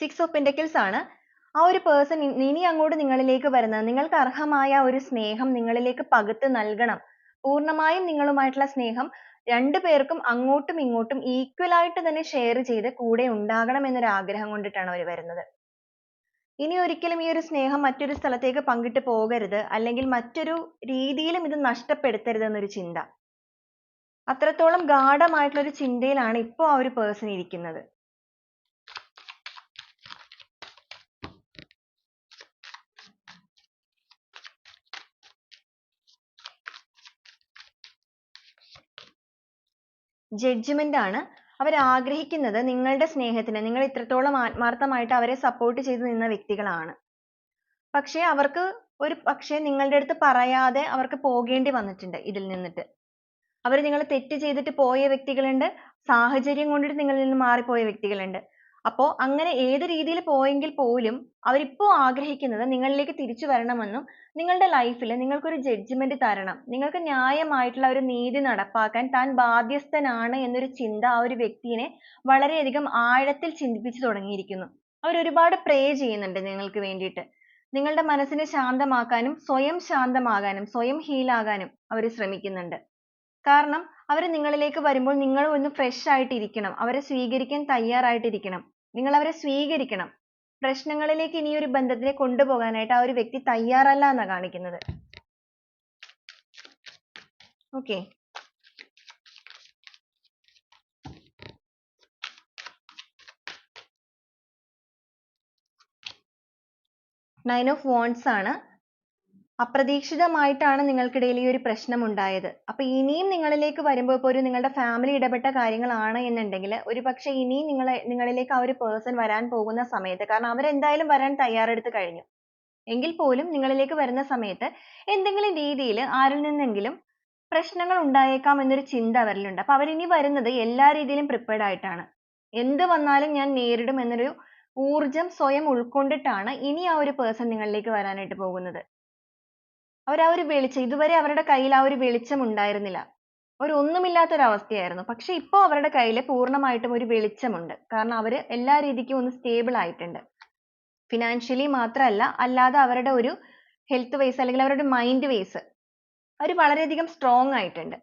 six ഓഫ് pentacles ആണ്. ആ ഒരു പേഴ്സൺ ഇനി അങ്ങോട്ട് നിങ്ങളിലേക്ക് വരുന്നത് നിങ്ങൾക്ക് അർഹമായ ഒരു സ്നേഹം നിങ്ങളിലേക്ക് പകുത്ത് നൽകണം. പൂർണമായും നിങ്ങളുമായിട്ടുള്ള സ്നേഹം രണ്ടുപേർക്കും അങ്ങോട്ടും ഇങ്ങോട്ടും equal ആയിട്ട് തന്നെ share ചെയ്ത് കൂടെ ഉണ്ടാകണം എന്നൊരു ആഗ്രഹം കൊണ്ടിട്ടാണ് അവർ വരുന്നത്. ഇനി ഒരിക്കലും ഈ ഒരു സ്നേഹം മറ്റൊരു സ്ഥലത്തേക്ക് പങ്കിട്ട് പോകരുത് അല്ലെങ്കിൽ മറ്റൊരു രീതിയിലും ഇത് നഷ്ടപ്പെടുത്തരുത് എന്നൊരു ചിന്ത. അത്രത്തോളം ഗാഢമായിട്ടുള്ള ഒരു ചിന്തയിലാണ് ഇപ്പോൾ ആ ഒരു person ഇരിക്കുന്നത്. Judgment ആണ്. അവർ ആഗ്രഹിക്കുന്നത് നിങ്ങളുടെ സ്നേഹത്തിന് നിങ്ങൾ ഇത്രത്തോളം ആത്മാർത്ഥമായിട്ട് അവരെ സപ്പോർട്ട് ചെയ്ത് നിന്ന വ്യക്തികളാണ്. പക്ഷേ അവർക്ക് ഒരു പക്ഷേ നിങ്ങളുടെ അടുത്ത് പറയാതെ അവർക്ക് പോകേണ്ടി വന്നിട്ടുണ്ട് ഇതിൽ നിന്നിട്ട്. അവർ നിങ്ങൾ തെറ്റ് ചെയ്തിട്ട് പോയ വ്യക്തികളുണ്ട് സാഹചര്യം കൊണ്ടിട്ട് നിങ്ങളിൽ നിന്ന് മാറിപ്പോയ വ്യക്തികളുണ്ട്. അപ്പോ അങ്ങനെ ഏത് രീതിയിൽ പോയെങ്കിൽ പോലും അവരിപ്പോൾ ആഗ്രഹിക്കുന്നത് നിങ്ങളിലേക്ക് തിരിച്ചു വരണമെന്നും നിങ്ങളുടെ ലൈഫിൽ നിങ്ങൾക്കൊരു ജഡ്ജ്മെന്റ് തരണം നിങ്ങൾക്ക് ന്യായമായിട്ടുള്ള ഒരു നീതി നടപ്പാക്കാൻ താൻ ബാധ്യസ്ഥനാണ് എന്നൊരു ചിന്ത ആ ഒരു വ്യക്തിയെ വളരെയധികം ആഴത്തിൽ ചിന്തിപ്പിച്ചു തുടങ്ങിയിരിക്കുന്നു. അവർ ഒരുപാട് പ്രേ ചെയ്യുന്നുണ്ട് നിങ്ങൾക്ക് വേണ്ടിയിട്ട്. നിങ്ങളുടെ മനസ്സിനെ ശാന്തമാക്കാനും സ്വയം ശാന്തമാകാനും സ്വയം ഹീലാകാനും അവർ ശ്രമിക്കുന്നുണ്ട്. കാരണം അവർ നിങ്ങളിലേക്ക് വരുമ്പോൾ നിങ്ങൾ ഒന്ന് ഫ്രഷ് ആയിട്ട് ഇരിക്കണം അവരെ സ്വീകരിക്കാൻ തയ്യാറായിട്ട് ഇരിക്കണം നിങ്ങൾ അവരെ സ്വീകരിക്കണം. പ്രശ്നങ്ങളിലേക്ക് ഇനി ഒരു ബന്ധത്തിനെ കൊണ്ടുപോകാനായിട്ട് ആ ഒരു വ്യക്തി തയ്യാറല്ല എന്നാ കാണിക്കുന്നത്. ഓക്കെ. നൈൻ ഓഫ് വോൺസ് ആണ്. അപ്രതീക്ഷിതമായിട്ടാണ് നിങ്ങൾക്കിടയിൽ ഈ ഒരു പ്രശ്നം ഉണ്ടായത് അപ്പൊ ഇനിയും നിങ്ങളിലേക്ക് വരുമ്പോൾ ഇപ്പൊ ഒരു നിങ്ങളുടെ ഫാമിലി ഇടപെട്ട കാര്യങ്ങളാണ് എന്നുണ്ടെങ്കിൽ ഒരു പക്ഷേ ഇനിയും നിങ്ങളെ നിങ്ങളിലേക്ക് ആ ഒരു പേഴ്സൺ വരാൻ പോകുന്ന സമയത്ത് കാരണം അവരെന്തായാലും വരാൻ തയ്യാറെടുത്ത് കഴിഞ്ഞു. എങ്കിൽ പോലും നിങ്ങളിലേക്ക് വരുന്ന സമയത്ത് എന്തെങ്കിലും രീതിയിൽ ആരിൽ നിന്നെങ്കിലും പ്രശ്നങ്ങൾ ഉണ്ടായേക്കാം എന്നൊരു ചിന്ത അവരിലുണ്ട്. അപ്പൊ അവരിനി വരുന്നത് എല്ലാ രീതിയിലും പ്രിപ്പയർഡ് ആയിട്ടാണ്. എന്ത് വന്നാലും ഞാൻ നേരിടും എന്നൊരു ഊർജം സ്വയം ഉൾക്കൊണ്ടിട്ടാണ് ഇനി ആ ഒരു പേഴ്സൺ നിങ്ങളിലേക്ക് വരാനായിട്ട് പോകുന്നത്. അവർ ആ ഒരു വെളിച്ചം ഇതുവരെ അവരുടെ കയ്യിൽ ആ ഒരു വെളിച്ചം ഉണ്ടായിരുന്നില്ല. ഒരു ഒന്നുമില്ലാത്ത ഒരു അവസ്ഥയായിരുന്നു പക്ഷെ ഇപ്പോൾ അവരുടെ കയ്യിൽ പൂർണമായിട്ടും ഒരു വെളിച്ചമുണ്ട്. കാരണം അവർ എല്ലാ രീതിക്കും ഒന്ന് സ്റ്റേബിൾ ആയിട്ടുണ്ട്. ഫിനാൻഷ്യലി മാത്രമല്ല അല്ലാതെ അവരുടെ ഒരു ഹെൽത്ത് wise അല്ലെങ്കിൽ അവരുടെ mind wise അവർ വളരെയധികം strong ആയിട്ടുണ്ട്.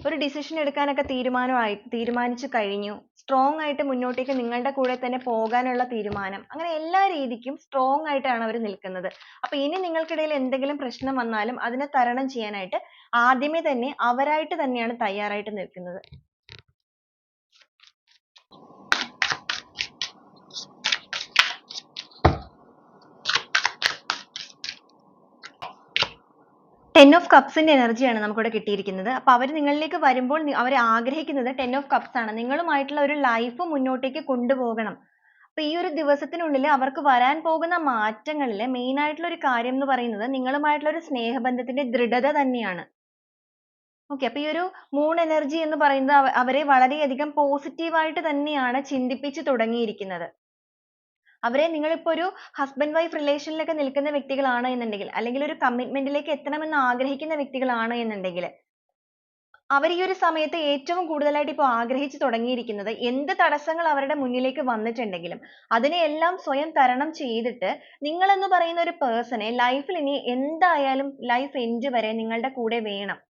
ഒരു ഡിസിഷൻ എടുക്കാനൊക്കെ തീരുമാനമായി തീരുമാനിച്ചു കഴിഞ്ഞു. സ്ട്രോങ് ആയിട്ട് മുന്നോട്ടേക്ക് നിങ്ങളുടെ കൂടെ തന്നെ പോകാനുള്ള തീരുമാനം. അങ്ങനെ എല്ലാ രീതിക്കും സ്ട്രോങ് ആയിട്ടാണ് അവർ നിൽക്കുന്നത്. അപ്പൊ ഇനി നിങ്ങൾക്കിടയിൽ എന്തെങ്കിലും പ്രശ്നം വന്നാലും അതിനെ തരണം ചെയ്യാനായിട്ട് ആദ്യമേ തന്നെ അവരായിട്ട് തന്നെയാണ് തയ്യാറായിട്ട് നിൽക്കുന്നത്. ടെൻ ഓഫ് കപ്സിന്റെ എനർജിയാണ് നമുക്കിവിടെ കിട്ടിയിരിക്കുന്നത്. അപ്പൊ അവർ നിങ്ങളിലേക്ക് വരുമ്പോൾ അവർ ആഗ്രഹിക്കുന്നത് ടെൻ ഓഫ് കപ്സ് ആണ്. നിങ്ങളുമായിട്ടുള്ള ഒരു ലൈഫ് മുന്നോട്ടേക്ക് കൊണ്ടുപോകണം. അപ്പൊ ഈ ഒരു ദിവസത്തിനുള്ളിൽ അവർക്ക് വരാൻ പോകുന്ന മാറ്റങ്ങളിൽ മെയിൻ ആയിട്ടുള്ള ഒരു കാര്യം എന്ന് പറയുന്നത് നിങ്ങളുമായിട്ടുള്ള ഒരു സ്നേഹബന്ധത്തിന്റെ ദൃഢത തന്നെയാണ്. ഓക്കെ അപ്പൊ ഈ ഒരു മൂൺ എനർജി എന്ന് പറയുന്നത് അവരെ വളരെയധികം പോസിറ്റീവായിട്ട് തന്നെയാണ് ചിന്തിപ്പിച്ച് തുടങ്ങിയിരിക്കുന്നത്. അവരെ നിങ്ങൾ നിങ്ങളിപ്പോ ഒരു ഹസ്ബൻഡ് വൈഫ് റിലേഷനിലൊക്കെ നിൽക്കുന്ന വ്യക്തികളാണ് എന്നുണ്ടെങ്കിൽ അല്ലെങ്കിൽ ഒരു കമ്മിറ്റ്മെന്റിലേക്ക് എത്തണമെന്ന് ആഗ്രഹിക്കുന്ന വ്യക്തികളാണ് എന്നുണ്ടെങ്കിൽ അവർ ഈ ഒരു സമയത്ത് ഏറ്റവും കൂടുതലായിട്ട് ഇപ്പോൾ ആഗ്രഹിച്ചു തുടങ്ങിയിരിക്കുന്നത് എന്ത് തടസ്സങ്ങൾ അവരുടെ മുന്നിലേക്ക് വന്നിട്ടുണ്ടെങ്കിലും അതിനെയെല്ലാം സ്വയം തരണം ചെയ്തിട്ട് നിങ്ങൾ എന്ന് പറയുന്ന ഒരു പേഴ്സണെ ലൈഫിൽ ഇനി എന്തായാലും ലൈഫ് എൻഡ് വരെ നിങ്ങളുടെ കൂടെ വേണം.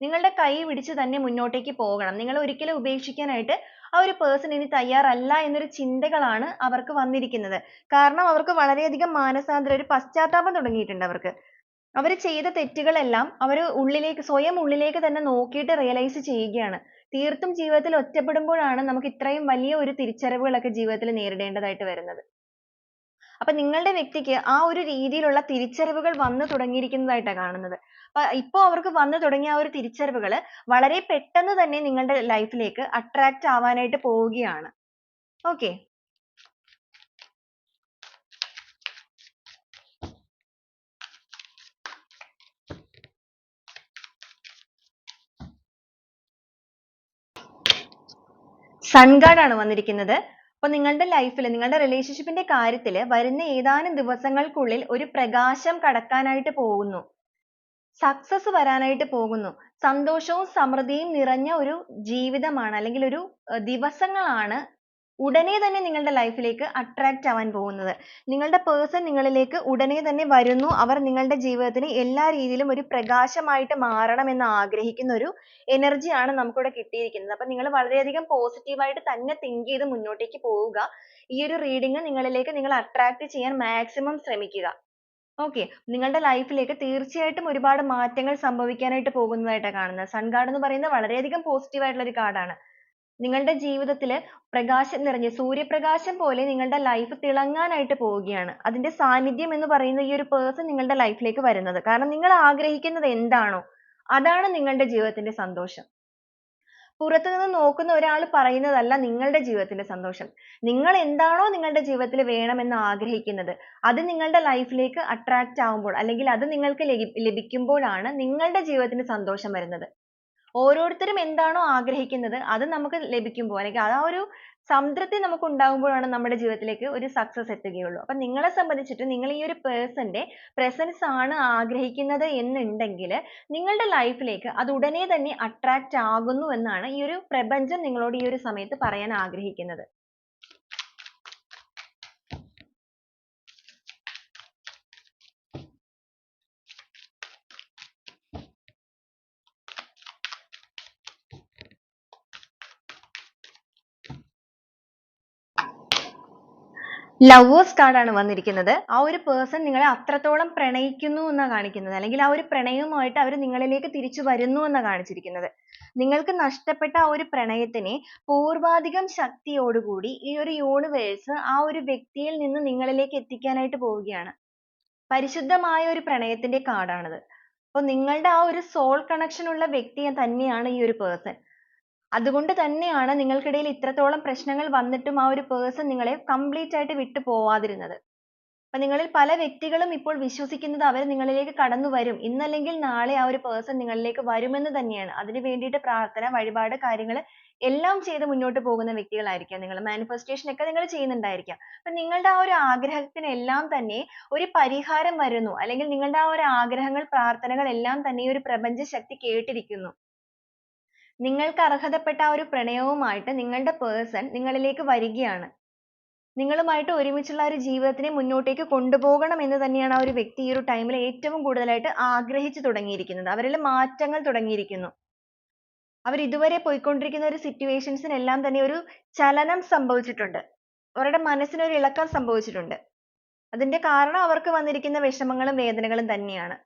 നിങ്ങളുടെ കൈ പിടിച്ച് തന്നെ മുന്നോട്ടേക്ക് പോകണം. നിങ്ങൾ ഒരിക്കലും ഉപേക്ഷിക്കാനായിട്ട് ആ ഒരു person ഇനി തയ്യാറല്ല എന്നൊരു ചിന്തകളാണ് അവർക്ക് വന്നിരിക്കുന്നത്. കാരണം അവർക്ക് വളരെയധികം മാനസാന്തരം ഒരു പശ്ചാത്താപം തുടങ്ങിയിട്ടുണ്ട് അവർക്ക്. അവർ ചെയ്ത തെറ്റുകളെല്ലാം അവർ ഉള്ളിലേക്ക് സ്വയം ഉള്ളിലേക്ക് തന്നെ നോക്കിയിട്ട് realize ചെയ്യുകയാണ്. തീർത്തും ജീവിതത്തിൽ ഒറ്റപ്പെടുമ്പോഴാണ് നമുക്ക് ഇത്രയും വലിയ ഒരു തിരിച്ചറിവുകളൊക്കെ ജീവിതത്തിൽ നേരിടേണ്ടതായിട്ട് വരുന്നത്. അപ്പൊ നിങ്ങളുടെ വ്യക്തിക്ക് ആ ഒരു രീതിയിലുള്ള തിരിച്ചറിവുകൾ വന്നു തുടങ്ങിയിരിക്കുന്നതായിട്ടാണ് കാണുന്നത്. അപ്പൊ ഇപ്പൊ അവർക്ക് വന്നു തുടങ്ങിയ ആ ഒരു തിരിച്ചറിവുകൾ വളരെ പെട്ടെന്ന് തന്നെ നിങ്ങളുടെ life ലേക്ക് attract ആവാനായിട്ട് പോവുകയാണ്. okay sun guard ആണ് വന്നിരിക്കുന്നത്. അപ്പൊ നിങ്ങളുടെ ലൈഫിൽ നിങ്ങളുടെ റിലേഷൻഷിപ്പിന്റെ കാര്യത്തിൽ വരുന്ന ഏതാനും ദിവസങ്ങൾക്കുള്ളിൽ ഒരു പ്രകാശം കടക്കാനായിട്ട് പോകുന്നു. സക്സസ് വരാനായിട്ട് പോകുന്നു. സന്തോഷവും സമൃദ്ധിയും നിറഞ്ഞ ഒരു ജീവിതമാണ് അല്ലെങ്കിൽ ഒരു ദിവസങ്ങളാണ് ഉടനെ തന്നെ നിങ്ങളുടെ ലൈഫിലേക്ക് ലേക്ക് attract ആവാൻ പോകുന്നത്. നിങ്ങളുടെ പേഴ്സൺ നിങ്ങളിലേക്ക് ഉടനെ തന്നെ വരുന്നു. അവർ നിങ്ങളുടെ ജീവിതത്തിന് എല്ലാ രീതിയിലും ഒരു പ്രകാശമായിട്ട് മാറണം എന്ന് ആഗ്രഹിക്കുന്ന ഒരു ആണ് നമുക്കിവിടെ കിട്ടിയിരിക്കുന്നത്. അപ്പോൾ നിങ്ങൾ വളരെയധികം ആയിട്ട് തന്നെ തിങ്ക് ചെയ്ത് മുന്നോട്ടേക്ക് പോവുക. ഈ ഒരു റീഡിംഗ് നിങ്ങളിലേക്ക് നിങ്ങൾ attract ചെയ്യാൻ മാക്സിമം ശ്രമിക്കുക. Okay. നിങ്ങളുടെ ലൈഫിലേക്ക് ലേക്ക് തീർച്ചയായിട്ടും ഒരുപാട് മാറ്റങ്ങൾ സംഭവിക്കാനായിട്ട് പോകുന്നതായിട്ടാണ് കാണുന്നത്. sun കാർഡ് എന്ന് പറയുന്നത് വളരെയധികം positive ആയിട്ടുള്ള ഒരു കാർഡാണ് നിങ്ങളുടെ ജീവിതത്തിൽ പ്രകാശം നിറഞ്ഞ സൂര്യപ്രകാശം പോലെ നിങ്ങളുടെ ലൈഫ് തിളങ്ങാനായിട്ട് പോവുകയാണ്. അതിന്റെ സാന്നിധ്യം എന്ന് പറയുന്ന ഈ ഒരു പേഴ്സൺ നിങ്ങളുടെ ലൈഫിലേക്ക് ലേക്ക് വരുന്നത്. കാരണം നിങ്ങൾ ആഗ്രഹിക്കുന്നത് എന്താണോ അതാണ് നിങ്ങളുടെ ജീവിതത്തിന്റെ സന്തോഷം. പുറത്തു നിന്ന് നോക്കുന്ന ഒരാൾ പറയുന്നതല്ല നിങ്ങളുടെ ജീവിതത്തിന്റെ സന്തോഷം. നിങ്ങൾ എന്താണോ നിങ്ങളുടെ ജീവിതത്തിൽ വേണമെന്ന് ആഗ്രഹിക്കുന്നത് അത് നിങ്ങളുടെ ലൈഫിലേക്ക് അട്രാക്റ്റ് ആവുമ്പോൾ അല്ലെങ്കിൽ അത് നിങ്ങൾക്ക് ലഭി ലഭിക്കുമ്പോഴാണ് നിങ്ങളുടെ ജീവിതത്തിന് സന്തോഷം വരുന്നത്. ഓരോരുത്തരും എന്താണോ ആഗ്രഹിക്കുന്നത് അത് നമുക്ക് ലഭിക്കുമ്പോൾ അല്ലെങ്കിൽ ആ ഒരു സംതൃപ്തി നമുക്ക് ഉണ്ടാകുമ്പോഴാണ് നമ്മുടെ ജീവിതത്തിലേക്ക് ഒരു സക്സസ് എത്തുകയുള്ളൂ. അപ്പൊ നിങ്ങളെ സംബന്ധിച്ചിട്ട് നിങ്ങൾ ഈ ഒരു പേഴ്സന്റെ പ്രസൻസ് ആണ് ആഗ്രഹിക്കുന്നത് എന്നുണ്ടെങ്കിൽ നിങ്ങളുടെ ലൈഫിലേക്ക് അത് ഉടനെ തന്നെ അട്രാക്റ്റ് ആകുന്നു എന്നാണ് ഈ ഒരു പ്രപഞ്ചം നിങ്ങളോട് ഈ ഒരു സമയത്ത് പറയാൻ ആഗ്രഹിക്കുന്നത്. ലവേഴ്സ് കാർഡാണ് വന്നിരിക്കുന്നത്. ആ ഒരു പേഴ്സൺ നിങ്ങളെ അത്രത്തോളം പ്രണയിക്കുന്നു എന്നാണ് കാണിക്കുന്നത്. അല്ലെങ്കിൽ ആ ഒരു പ്രണയവുമായിട്ട് അവർ നിങ്ങളിലേക്ക് തിരിച്ചു വരുന്നു എന്നാണ് കാണിച്ചിരിക്കുന്നത്. നിങ്ങൾക്ക് നഷ്ടപ്പെട്ട ആ ഒരു പ്രണയത്തിനെ പൂർവാധികം ശക്തിയോടുകൂടി ഈ ഒരു യൂണിവേഴ്സ് ആ ഒരു വ്യക്തിയിൽ നിന്ന് നിങ്ങളിലേക്ക് എത്തിക്കാനായിട്ട് പോവുകയാണ്. പരിശുദ്ധമായ ഒരു പ്രണയത്തിന്റെ കാർഡാണിത് അപ്പോൾ നിങ്ങളുടെ ആ ഒരു സോൾ കണക്ഷൻ ഉള്ള വ്യക്തി തന്നെയാണ് ഈ ഒരു പേഴ്സൺ അതുകൊണ്ട് തന്നെയാണ് നിങ്ങൾക്കിടയിൽ ഇത്രത്തോളം പ്രശ്നങ്ങൾ വന്നിട്ടും ആ ഒരു പേഴ്സൺ നിങ്ങളെ കംപ്ലീറ്റ് ആയിട്ട് വിട്ടു പോവാതിരുന്നത്. അപ്പൊ നിങ്ങളിൽ പല വ്യക്തികളും ഇപ്പോൾ വിശ്വസിക്കുന്നത് അവർ നിങ്ങളിലേക്ക് കടന്നു വരും ഇന്നല്ലെങ്കിൽ നാളെ ആ ഒരു പേഴ്സൺ നിങ്ങളിലേക്ക് വരുമെന്ന് തന്നെയാണ്. അതിനു വേണ്ടിയിട്ട് പ്രാർത്ഥന, വഴിപാട് കാര്യങ്ങൾ എല്ലാം ചെയ്ത് മുന്നോട്ട് പോകുന്ന വ്യക്തികളായിരിക്കാം നിങ്ങൾ. മാനിഫെസ്റ്റേഷൻ ഒക്കെ നിങ്ങൾ ചെയ്യുന്നുണ്ടായിരിക്കാം. അപ്പൊ നിങ്ങളുടെ ആ ഒരു ആഗ്രഹത്തിനെല്ലാം തന്നെ ഒരു പരിഹാരം വരുന്നു അല്ലെങ്കിൽ നിങ്ങളുടെ ആ ഒരു ആഗ്രഹങ്ങൾ, പ്രാർത്ഥനകൾ എല്ലാം തന്നെ ഒരു പ്രപഞ്ച ശക്തി കേട്ടിരിക്കുന്നു. നിങ്ങൾക്ക് അർഹതപ്പെട്ട ആ ഒരു പ്രണയവുമായിട്ട് നിങ്ങളുടെ പേഴ്സൺ നിങ്ങളിലേക്ക് വരികയാണ്. നിങ്ങളുമായിട്ട് ഒരുമിച്ചുള്ള ഒരു ജീവിതത്തിനെ മുന്നോട്ടേക്ക് കൊണ്ടുപോകണം എന്ന് തന്നെയാണ് ആ ഒരു വ്യക്തി ഈ ഒരു ടൈമിൽ ഏറ്റവും കൂടുതലായിട്ട് ആഗ്രഹിച്ചു തുടങ്ങിയിരിക്കുന്നത്. അവരിൽ മാറ്റങ്ങൾ തുടങ്ങിയിരിക്കുന്നു. അവർ ഇതുവരെ പോയിക്കൊണ്ടിരിക്കുന്ന ഒരു സിറ്റുവേഷൻസിനെല്ലാം തന്നെ ഒരു ചലനം സംഭവിച്ചിട്ടുണ്ട്. അവരുടെ മനസ്സിന് ഒരു ഇളക്കം സംഭവിച്ചിട്ടുണ്ട്. അതിന്റെ കാരണം അവർക്ക് വന്നിരിക്കുന്ന വിഷമങ്ങളും വേദനകളും തന്നെയാണ്.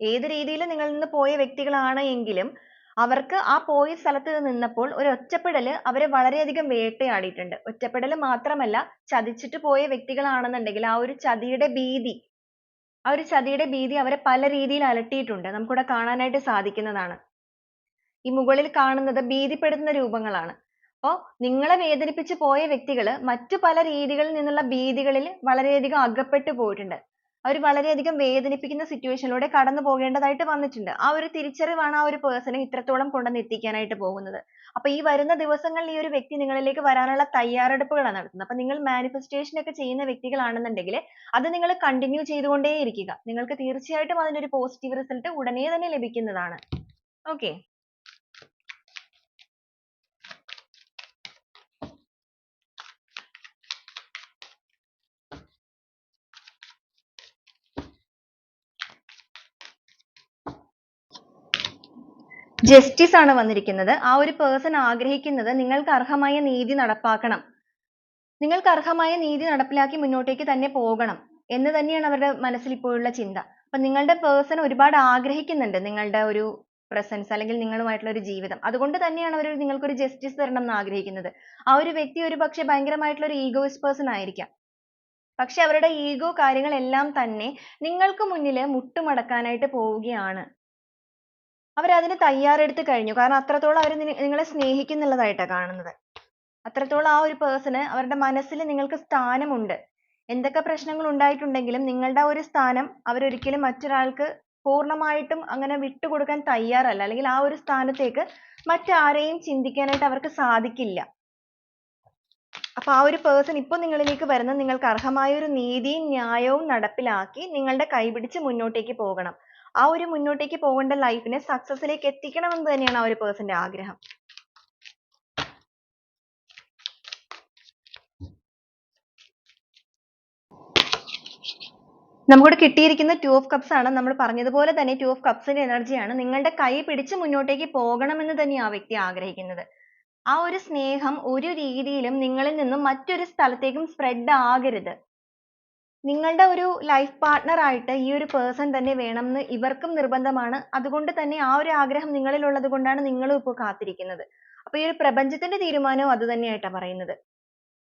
ഏത് രീതിയിൽ നിങ്ങളിൽ നിന്ന് പോയ വ്യക്തികളാണ് എങ്കിലും അവർക്ക് ആ പോയ സ്ഥലത്ത് നിന്നപ്പോൾ ഒരു ഒറ്റപ്പെടൽ അവരെ വളരെയധികം വേട്ടയാടിയിട്ടുണ്ട്. ഒറ്റപ്പെടൽ മാത്രമല്ല ചതിച്ചിട്ട് പോയ വ്യക്തികളാണെന്നുണ്ടെങ്കിൽ ആ ഒരു ചതിയുടെ ഭീതി ആ ഒരു ചതിയുടെ ഭീതി അവരെ പല രീതിയിൽ അലട്ടിയിട്ടുണ്ട്. നമുക്കിവിടെ കാണാനായിട്ട് സാധിക്കുന്നതാണ്. ഈ മുകളിൽ കാണുന്നത് ഭീതിപ്പെടുത്തുന്ന രൂപങ്ങളാണ്. അപ്പോൾ നിങ്ങളെ വേദനിപ്പിച്ച് പോയ വ്യക്തികൾ മറ്റു പല രീതികളിൽ നിന്നുള്ള ഭീതികളിൽ വളരെയധികം അകപ്പെട്ടു പോയിട്ടുണ്ട്. അവർ വളരെയധികം വേദനിപ്പിക്കുന്ന സിറ്റുവേഷനിലൂടെ ലൂടെ കടന്നു പോകേണ്ടതായിട്ട് വന്നിട്ടുണ്ട്. ആ ഒരു തിരിച്ചറിവാണ് ആ ഒരു നെ ഇത്രത്തോളം കൊണ്ടുവന്ന് എത്തിക്കാനായിട്ട് പോകുന്നത്. അപ്പൊ ഈ വരുന്ന ദിവസങ്ങളിൽ ഈ ഒരു വ്യക്തി നിങ്ങളിലേക്ക് വരാനുള്ള തയ്യാറെടുപ്പുകളാണ് നടത്തുന്നത്. അപ്പൊ നിങ്ങൾ മാനിഫെസ്റ്റേഷൻ ഒക്കെ ചെയ്യുന്ന വ്യക്തികളാണെന്നുണ്ടെങ്കിൽ അത് നിങ്ങൾ കണ്ടിന്യൂ ചെയ്തുകൊണ്ടേയിരിക്കുക. നിങ്ങൾക്ക് തീർച്ചയായിട്ടും അതിനൊരു positive result ഉടനെ തന്നെ ലഭിക്കുന്നതാണ്. okay. ജസ്റ്റിസ് ആണ് വന്നിരിക്കുന്നത്. ആ ഒരു പേഴ്സൺ ആഗ്രഹിക്കുന്നത് നിങ്ങൾക്ക് അർഹമായ നീതി നടപ്പാക്കണം. നിങ്ങൾക്ക് അർഹമായ നീതി നടപ്പിലാക്കി മുന്നോട്ടേക്ക് തന്നെ പോകണം എന്ന് തന്നെയാണ് അവരുടെ മനസ്സിൽ ഇപ്പോഴുള്ള ചിന്ത. അപ്പൊ നിങ്ങളുടെ പേഴ്സൺ ഒരുപാട് ആഗ്രഹിക്കുന്നുണ്ട് നിങ്ങളുടെ ഒരു പ്രസൻസ് അല്ലെങ്കിൽ നിങ്ങളുമായിട്ടുള്ള ഒരു ജീവിതം. അതുകൊണ്ട് തന്നെയാണ് അവർ നിങ്ങൾക്കൊരു ജസ്റ്റിസ് തരണം എന്ന് ആഗ്രഹിക്കുന്നത്. ആ ഒരു വ്യക്തി ഒരു പക്ഷെ ഭയങ്കരമായിട്ടുള്ള ഒരു ഈഗോയിസ്റ്റ് പേഴ്സൺ ആയിരിക്കാം. പക്ഷെ അവരുടെ ഈഗോ കാര്യങ്ങളെല്ലാം തന്നെ നിങ്ങൾക്ക് മുന്നിൽ മുട്ടുമടക്കാനായിട്ട് പോവുകയാണ്. അവർ അതിന് തയ്യാറെടുത്ത് കഴിഞ്ഞു. കാരണം അത്രത്തോളം അവർ നിങ്ങളെ സ്നേഹിക്കുന്നുള്ളതായിട്ടാണ് കാണുന്നത്. അത്രത്തോളം ആ ഒരു person അവരുടെ മനസ്സിൽ നിങ്ങൾക്ക് സ്ഥാനമുണ്ട്. എന്തൊക്കെ പ്രശ്നങ്ങൾ ഉണ്ടായിട്ടുണ്ടെങ്കിലും നിങ്ങളുടെ ഒരു സ്ഥാനം അവർ ഒരിക്കലും മറ്റൊരാൾക്ക് പൂർണമായിട്ടും അങ്ങനെ വിട്ടുകൊടുക്കാൻ തയ്യാറല്ല. അല്ലെങ്കിൽ ആ ഒരു സ്ഥാനത്തേക്ക് മറ്റാരെയും ചിന്തിക്കാനായിട്ട് അവർക്ക് സാധിക്കില്ല. അപ്പൊ ആ ഒരു പേഴ്സൺ ഇപ്പൊ നിങ്ങളിലേക്ക് വരുന്ന നിങ്ങൾക്ക് അർഹമായ ഒരു നീതിയും ന്യായവും നടപ്പിലാക്കി നിങ്ങളുടെ കൈപിടിച്ച് മുന്നോട്ടേക്ക് പോകണം. ആ ഒരു മുന്നോട്ടേക്ക് പോകേണ്ട life നെ success ലേക്ക് എത്തിക്കണം എന്ന് തന്നെയാണ് ആ ഒരു person ന്റെ ആഗ്രഹം. നമുക്കിവിടെ കിട്ടിയിരിക്കുന്ന two ഓഫ് കപ്സ് ആണ്. നമ്മൾ പറഞ്ഞതുപോലെ തന്നെ two ഓഫ് കപ്സിന്റെ എനർജിയാണ്. നിങ്ങളുടെ കൈ പിടിച്ച് മുന്നോട്ടേക്ക് പോകണം എന്ന് തന്നെയാണ് ആ വ്യക്തി ആഗ്രഹിക്കുന്നത്. ആ ഒരു സ്നേഹം ഒരു രീതിയിലും നിങ്ങളിൽ നിന്നും മറ്റൊരു സ്ഥലത്തേക്കും spread ആകരുത്. നിങ്ങളുടെ ഒരു ലൈഫ് പാർട്ട്ണർ ആയിട്ട് ഈ ഒരു പേഴ്സൺ തന്നെ വേണം എന്ന് ഇവർക്കും നിർബന്ധമാണ്. അതുകൊണ്ട് തന്നെ ആ ഒരു ആഗ്രഹം നിങ്ങളിൽ ഉള്ളത് കൊണ്ടാണ് നിങ്ങളും ഇപ്പോൾ കാത്തിരിക്കുന്നത്. അപ്പൊ ഈ ഒരു പ്രപഞ്ചത്തിന്റെ തീരുമാനവും അത് തന്നെയായിട്ടാണ് പറയുന്നത്.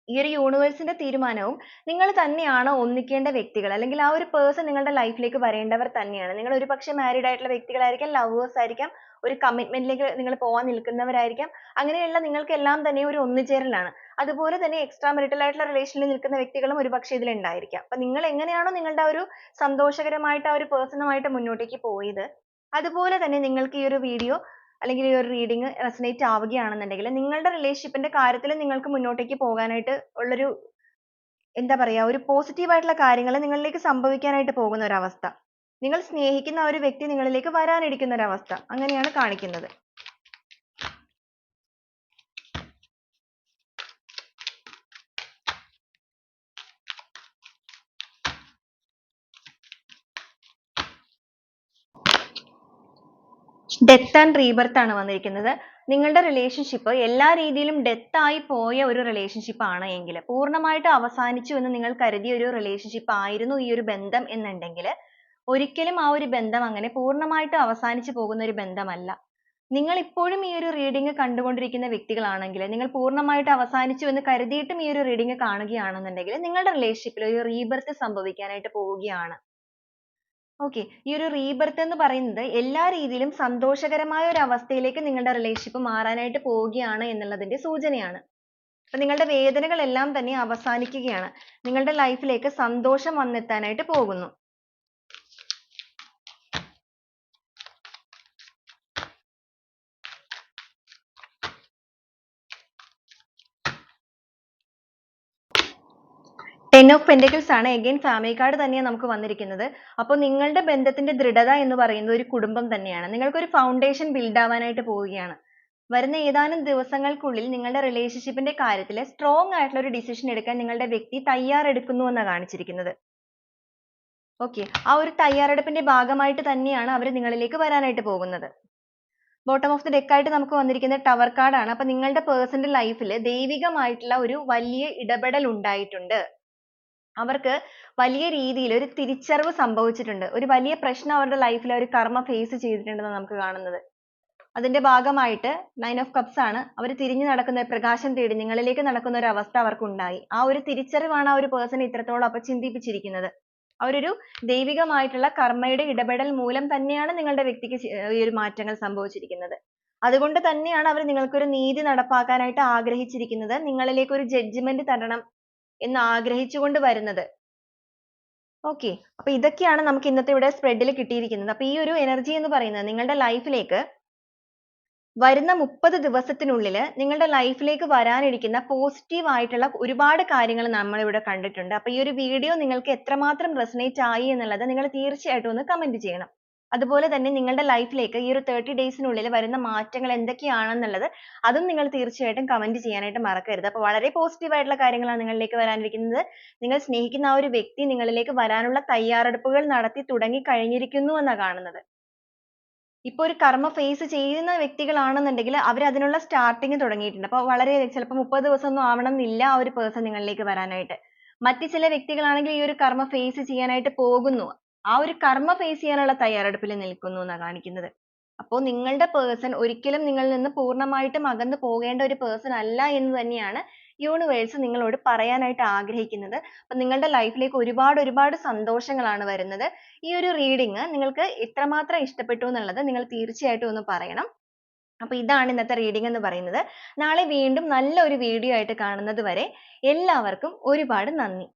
ഈ ഒരു യൂണിവേഴ്സിന്റെ തീരുമാനവും നിങ്ങൾ തന്നെയാണ് ഒന്നിക്കേണ്ട വ്യക്തികൾ അല്ലെങ്കിൽ ആ ഒരു പേഴ്സൺ നിങ്ങളുടെ ലൈഫിലേക്ക് വരേണ്ടവർ തന്നെയാണ്. നിങ്ങൾ ഒരുപക്ഷേ മാരീഡ് ആയിട്ടുള്ള വ്യക്തികളായിരിക്കാം, ലവേഴ്സ് ആയിരിക്കാം, ഒരു കമ്മിറ്റ്മെന്റിലേക്ക് ലേക്ക് നിങ്ങൾ പോവാൻ നിൽക്കുന്നവരായിരിക്കാം. അങ്ങനെയുള്ള നിങ്ങൾക്കെല്ലാം തന്നെ ഒരു ഒന്നുചേരലാണ്. അതുപോലെ തന്നെ എക്സ്ട്രാ മെറിറ്റൽ ആയിട്ടുള്ള റിലേഷനിൽ നിൽക്കുന്ന വ്യക്തികളും ഒരുപക്ഷേ ഇതിൽ ഉണ്ടായിരിക്കാം. അപ്പോൾ നിങ്ങൾ എങ്ങനെയാണോ നിങ്ങളുടെ ആ ഒരു സന്തോഷകരമായിട്ട് ആ ഒരു പേഴ്സണുമായിട്ട് മുന്നോട്ടേക്ക് പോയത് അതുപോലെ തന്നെ നിങ്ങൾക്ക് ഈ ഒരു വീഡിയോ അല്ലെങ്കിൽ ഈ ഒരു റീഡിംഗ് റെസനേറ്റ് ആവുകയാണെന്നുണ്ടെങ്കിൽ നിങ്ങളുടെ റിലേഷൻഷിപ്പിന്റെ കാര്യത്തിൽ നിങ്ങൾക്ക് മുന്നോട്ടേക്ക് പോകാനായിട്ട് ഉള്ളൊരു എന്താ പറയുക ഒരു പോസിറ്റീവ് ആയിട്ടുള്ള കാര്യങ്ങൾ നിങ്ങളിലേക്ക് സംഭവിക്കാനായിട്ട് പോകുന്ന ഒരു അവസ്ഥ നിങ്ങൾ സ്നേഹിക്കുന്ന ആ ഒരു വ്യക്തി നിങ്ങളിലേക്ക് വരാനിരിക്കുന്ന അവസ്ഥ അങ്ങനെയാണ് കാണിക്കുന്നത് ഡെത്ത് ആൻഡ് റീബർത്ത് ആണ് വന്നിരിക്കുന്നത്. നിങ്ങളുടെ റിലേഷൻഷിപ്പ് എല്ലാ രീതിയിലും ഡെത്ത് ആയി പോയ ഒരു റിലേഷൻഷിപ്പ് ആണ് എങ്കിൽ പൂർണമായിട്ട് അവസാനിച്ചു എന്ന് നിങ്ങൾ കരുതിയ ഒരു റിലേഷൻഷിപ്പ് ആയിരുന്നു ഈ ഒരു ബന്ധം എന്നുണ്ടെങ്കിൽ ഒരിക്കലും ആ ഒരു ബന്ധം അങ്ങനെ പൂർണമായിട്ട് അവസാനിച്ചു പോകുന്ന ഒരു ബന്ധമല്ല. നിങ്ങൾ ഇപ്പോഴും ഈ ഒരു റീഡിംഗ് കണ്ടുകൊണ്ടിരിക്കുന്ന വ്യക്തികളാണെങ്കിൽ നിങ്ങൾ പൂർണമായിട്ട് അവസാനിച്ചു എന്ന് കരുതിയിട്ടും ഈ ഒരു റീഡിംഗ് കാണുകയാണെന്നുണ്ടെങ്കിൽ നിങ്ങളുടെ റിലേഷൻഷിപ്പിൽ ഒരു റീബർത്ത് സംഭവിക്കാനായിട്ട് പോവുകയാണ്. ഓക്കെ ഈ ഒരു റീബർത്ത് എന്ന് പറയുന്നത് എല്ലാ രീതിയിലും സന്തോഷകരമായ ഒരു അവസ്ഥയിലേക്ക് നിങ്ങളുടെ റിലേഷൻഷിപ്പ് മാറാനായിട്ട് പോവുകയാണ് എന്നുള്ളതിന്റെ സൂചനയാണ്. അപ്പോൾ നിങ്ങളുടെ വേദനകളെല്ലാം തന്നെ അവസാനിക്കുകയാണ്. നിങ്ങളുടെ ലൈഫിലേക്ക് സന്തോഷം വന്നെത്താനായിട്ട് പോകുന്നു. ടെൻ ഓഫ് പെൻഡിക്കൽസ് ആണ്. എഗെയിൻ ഫാമിലി കാർഡ് തന്നെയാണ് നമുക്ക് വന്നിരിക്കുന്നത്. അപ്പോൾ നിങ്ങളുടെ ബന്ധത്തിന്റെ ദൃഢത എന്ന് പറയുന്നത് ഒരു കുടുംബം തന്നെയാണ്. നിങ്ങൾക്കൊരു ഫൗണ്ടേഷൻ ബിൽഡ് ആവാനായിട്ട് പോവുകയാണ്. വരുന്ന ഏതാനും ദിവസങ്ങൾക്കുള്ളിൽ നിങ്ങളുടെ റിലേഷൻഷിപ്പിന്റെ കാര്യത്തിൽ സ്ട്രോങ് ആയിട്ടുള്ള ഒരു ഡിസിഷൻ എടുക്കാൻ നിങ്ങളുടെ വ്യക്തി തയ്യാറെടുക്കുന്നു എന്നാണ് കാണിച്ചിരിക്കുന്നത്. ഓക്കെ ആ ഒരു തയ്യാറെടുപ്പിന്റെ ഭാഗമായിട്ട് തന്നെയാണ് അവർ നിങ്ങളിലേക്ക് വരാനായിട്ട് പോകുന്നത്. ബോട്ടം ഓഫ് ദി ഡെക്ക് ആയിട്ട് നമുക്ക് വന്നിരിക്കുന്ന ടവർ കാർഡാണ് അപ്പൊ നിങ്ങളുടെ പേഴ്സണൽ ലൈഫിൽ ദൈവികമായിട്ടുള്ള ഒരു വലിയ ഇടപെടൽ ഉണ്ടായിട്ടുണ്ട്. അവർക്ക് വലിയ രീതിയിൽ ഒരു തിരിച്ചറിവ് സംഭവിച്ചിട്ടുണ്ട്. ഒരു വലിയ പ്രശ്നം അവരുടെ ലൈഫിൽ അവർ കർമ്മ ഫേസ് ചെയ്തിട്ടുണ്ടെന്ന് നമുക്ക് കാണുന്നത്. അതിന്റെ ഭാഗമായിട്ട് നയൻ ഓഫ് കപ്സ് ആണ്. അവർ തിരിഞ്ഞു നടക്കുന്ന പ്രകാശം തേടി നിങ്ങളിലേക്ക് നടക്കുന്ന ഒരു അവസ്ഥ അവർക്ക് ഉണ്ടായി ആ ഒരു തിരിച്ചറിവാണ് ആ ഒരു person ഇത്രത്തോളം അപ്പൊ ചിന്തിപ്പിച്ചിരിക്കുന്നത്. അവരൊരു ദൈവികമായിട്ടുള്ള കർമ്മയുടെ ഇടപെടൽ മൂലം തന്നെയാണ് നിങ്ങളുടെ വ്യക്തിക്ക് ഈ ഒരു മാറ്റങ്ങൾ സംഭവിച്ചിരിക്കുന്നത്. അതുകൊണ്ട് തന്നെയാണ് അവർ നിങ്ങൾക്ക് ഒരു നീതി നടപ്പാക്കാനായിട്ട് ആഗ്രഹിച്ചിരിക്കുന്നത്. നിങ്ങളിലേക്ക് ഒരു judgement തരണം എന്ന് ആഗ്രഹിച്ചുകൊണ്ട് വരുന്നത്. Okay. അപ്പൊ ഇതൊക്കെയാണ് നമുക്ക് ഇന്നത്തെ ഇവിടെ spread കിട്ടിയിരിക്കുന്നത്. അപ്പൊ ഈ ഒരു energy എന്ന് പറയുന്നത് നിങ്ങളുടെ life ലേക്ക് വരുന്ന മുപ്പത് ദിവസത്തിനുള്ളിൽ നിങ്ങളുടെ life ലേക്ക് വരാനിരിക്കുന്ന positive ആയിട്ടുള്ള ഒരുപാട് കാര്യങ്ങൾ നമ്മൾ ഇവിടെ കണ്ടിട്ടുണ്ട്. അപ്പൊ ഈ ഒരു video നിങ്ങൾക്ക് എത്രമാത്രം resonate ആയി എന്നുള്ളത് നിങ്ങൾ തീർച്ചയായിട്ടും ഒന്ന് comment ചെയ്യണം. അതുപോലെ തന്നെ നിങ്ങളുടെ ലൈഫിലേക്ക് ലേക്ക് ഈ ഒരു thirty days നുള്ളിൽ വരുന്ന മാറ്റങ്ങൾ എന്തൊക്കെയാണെന്നുള്ളത് അതും നിങ്ങൾ തീർച്ചയായിട്ടും കമന്റ് ചെയ്യാനായിട്ട് മറക്കരുത്. അപ്പോൾ വളരെ positive ആയിട്ടുള്ള കാര്യങ്ങളാണ് നിങ്ങളിലേക്ക് വരാനിരിക്കുന്നത്. നിങ്ങൾ സ്നേഹിക്കുന്ന ആ ഒരു വ്യക്തി നിങ്ങളിലേക്ക് വരാനുള്ള തയ്യാറെടുപ്പുകൾ നടത്തി തുടങ്ങി കഴിഞ്ഞിരിക്കുന്നു എന്നാണ് കാണുന്നത്. ഇപ്പൊ ഒരു കർമ്മ ഫേസ് ചെയ്യുന്ന വ്യക്തികളാണെന്നുണ്ടെങ്കിൽ അവർ അതിനുള്ള starting തുടങ്ങിയിട്ടുണ്ട്. അപ്പോൾ വളരെ ചിലപ്പോൾ മുപ്പത് ദിവസം ഒന്നും ആവണമെന്നില്ല ആ ഒരു പേഴ്സൺ നിങ്ങളിലേക്ക് വരാനായിട്ട്. മറ്റു ചില വ്യക്തികളാണെങ്കിൽ ഈ ഒരു കർമ്മ ഫേസ് ചെയ്യാനായിട്ട് പോകുന്നു. ആ ഒരു കർമ്മ face ചെയ്യാനുള്ള തയ്യാറെടുപ്പിൽ നിൽക്കുന്നു എന്നാണ് കാണിക്കുന്നത്. അപ്പോൾ നിങ്ങളുടെ പേഴ്സൺ ഒരിക്കലും നിങ്ങളിൽ നിന്ന് പൂർണമായിട്ടും അകന്നു പോകേണ്ട ഒരു പേഴ്സൺ അല്ല എന്ന് തന്നെയാണ് യൂണിവേഴ്സ് നിങ്ങളോട് പറയാനായിട്ട് ആഗ്രഹിക്കുന്നത്. അപ്പം നിങ്ങളുടെ ലൈഫിലേക്ക് ലേക്ക് ഒരുപാട് ഒരുപാട് സന്തോഷങ്ങളാണ് വരുന്നത്. ഈ ഒരു reading നിങ്ങൾക്ക് എത്രമാത്രം ഇഷ്ടപ്പെട്ടു എന്നുള്ളത് നിങ്ങൾ തീർച്ചയായിട്ടും ഒന്ന് പറയണം. അപ്പൊ ഇതാണ് ഇന്നത്തെ റീഡിംഗ് എന്ന് പറയുന്നത്. നാളെ വീണ്ടും നല്ല ഒരു video ആയിട്ട് കാണുന്നത് വരെ എല്ലാവർക്കും ഒരുപാട് നന്ദി.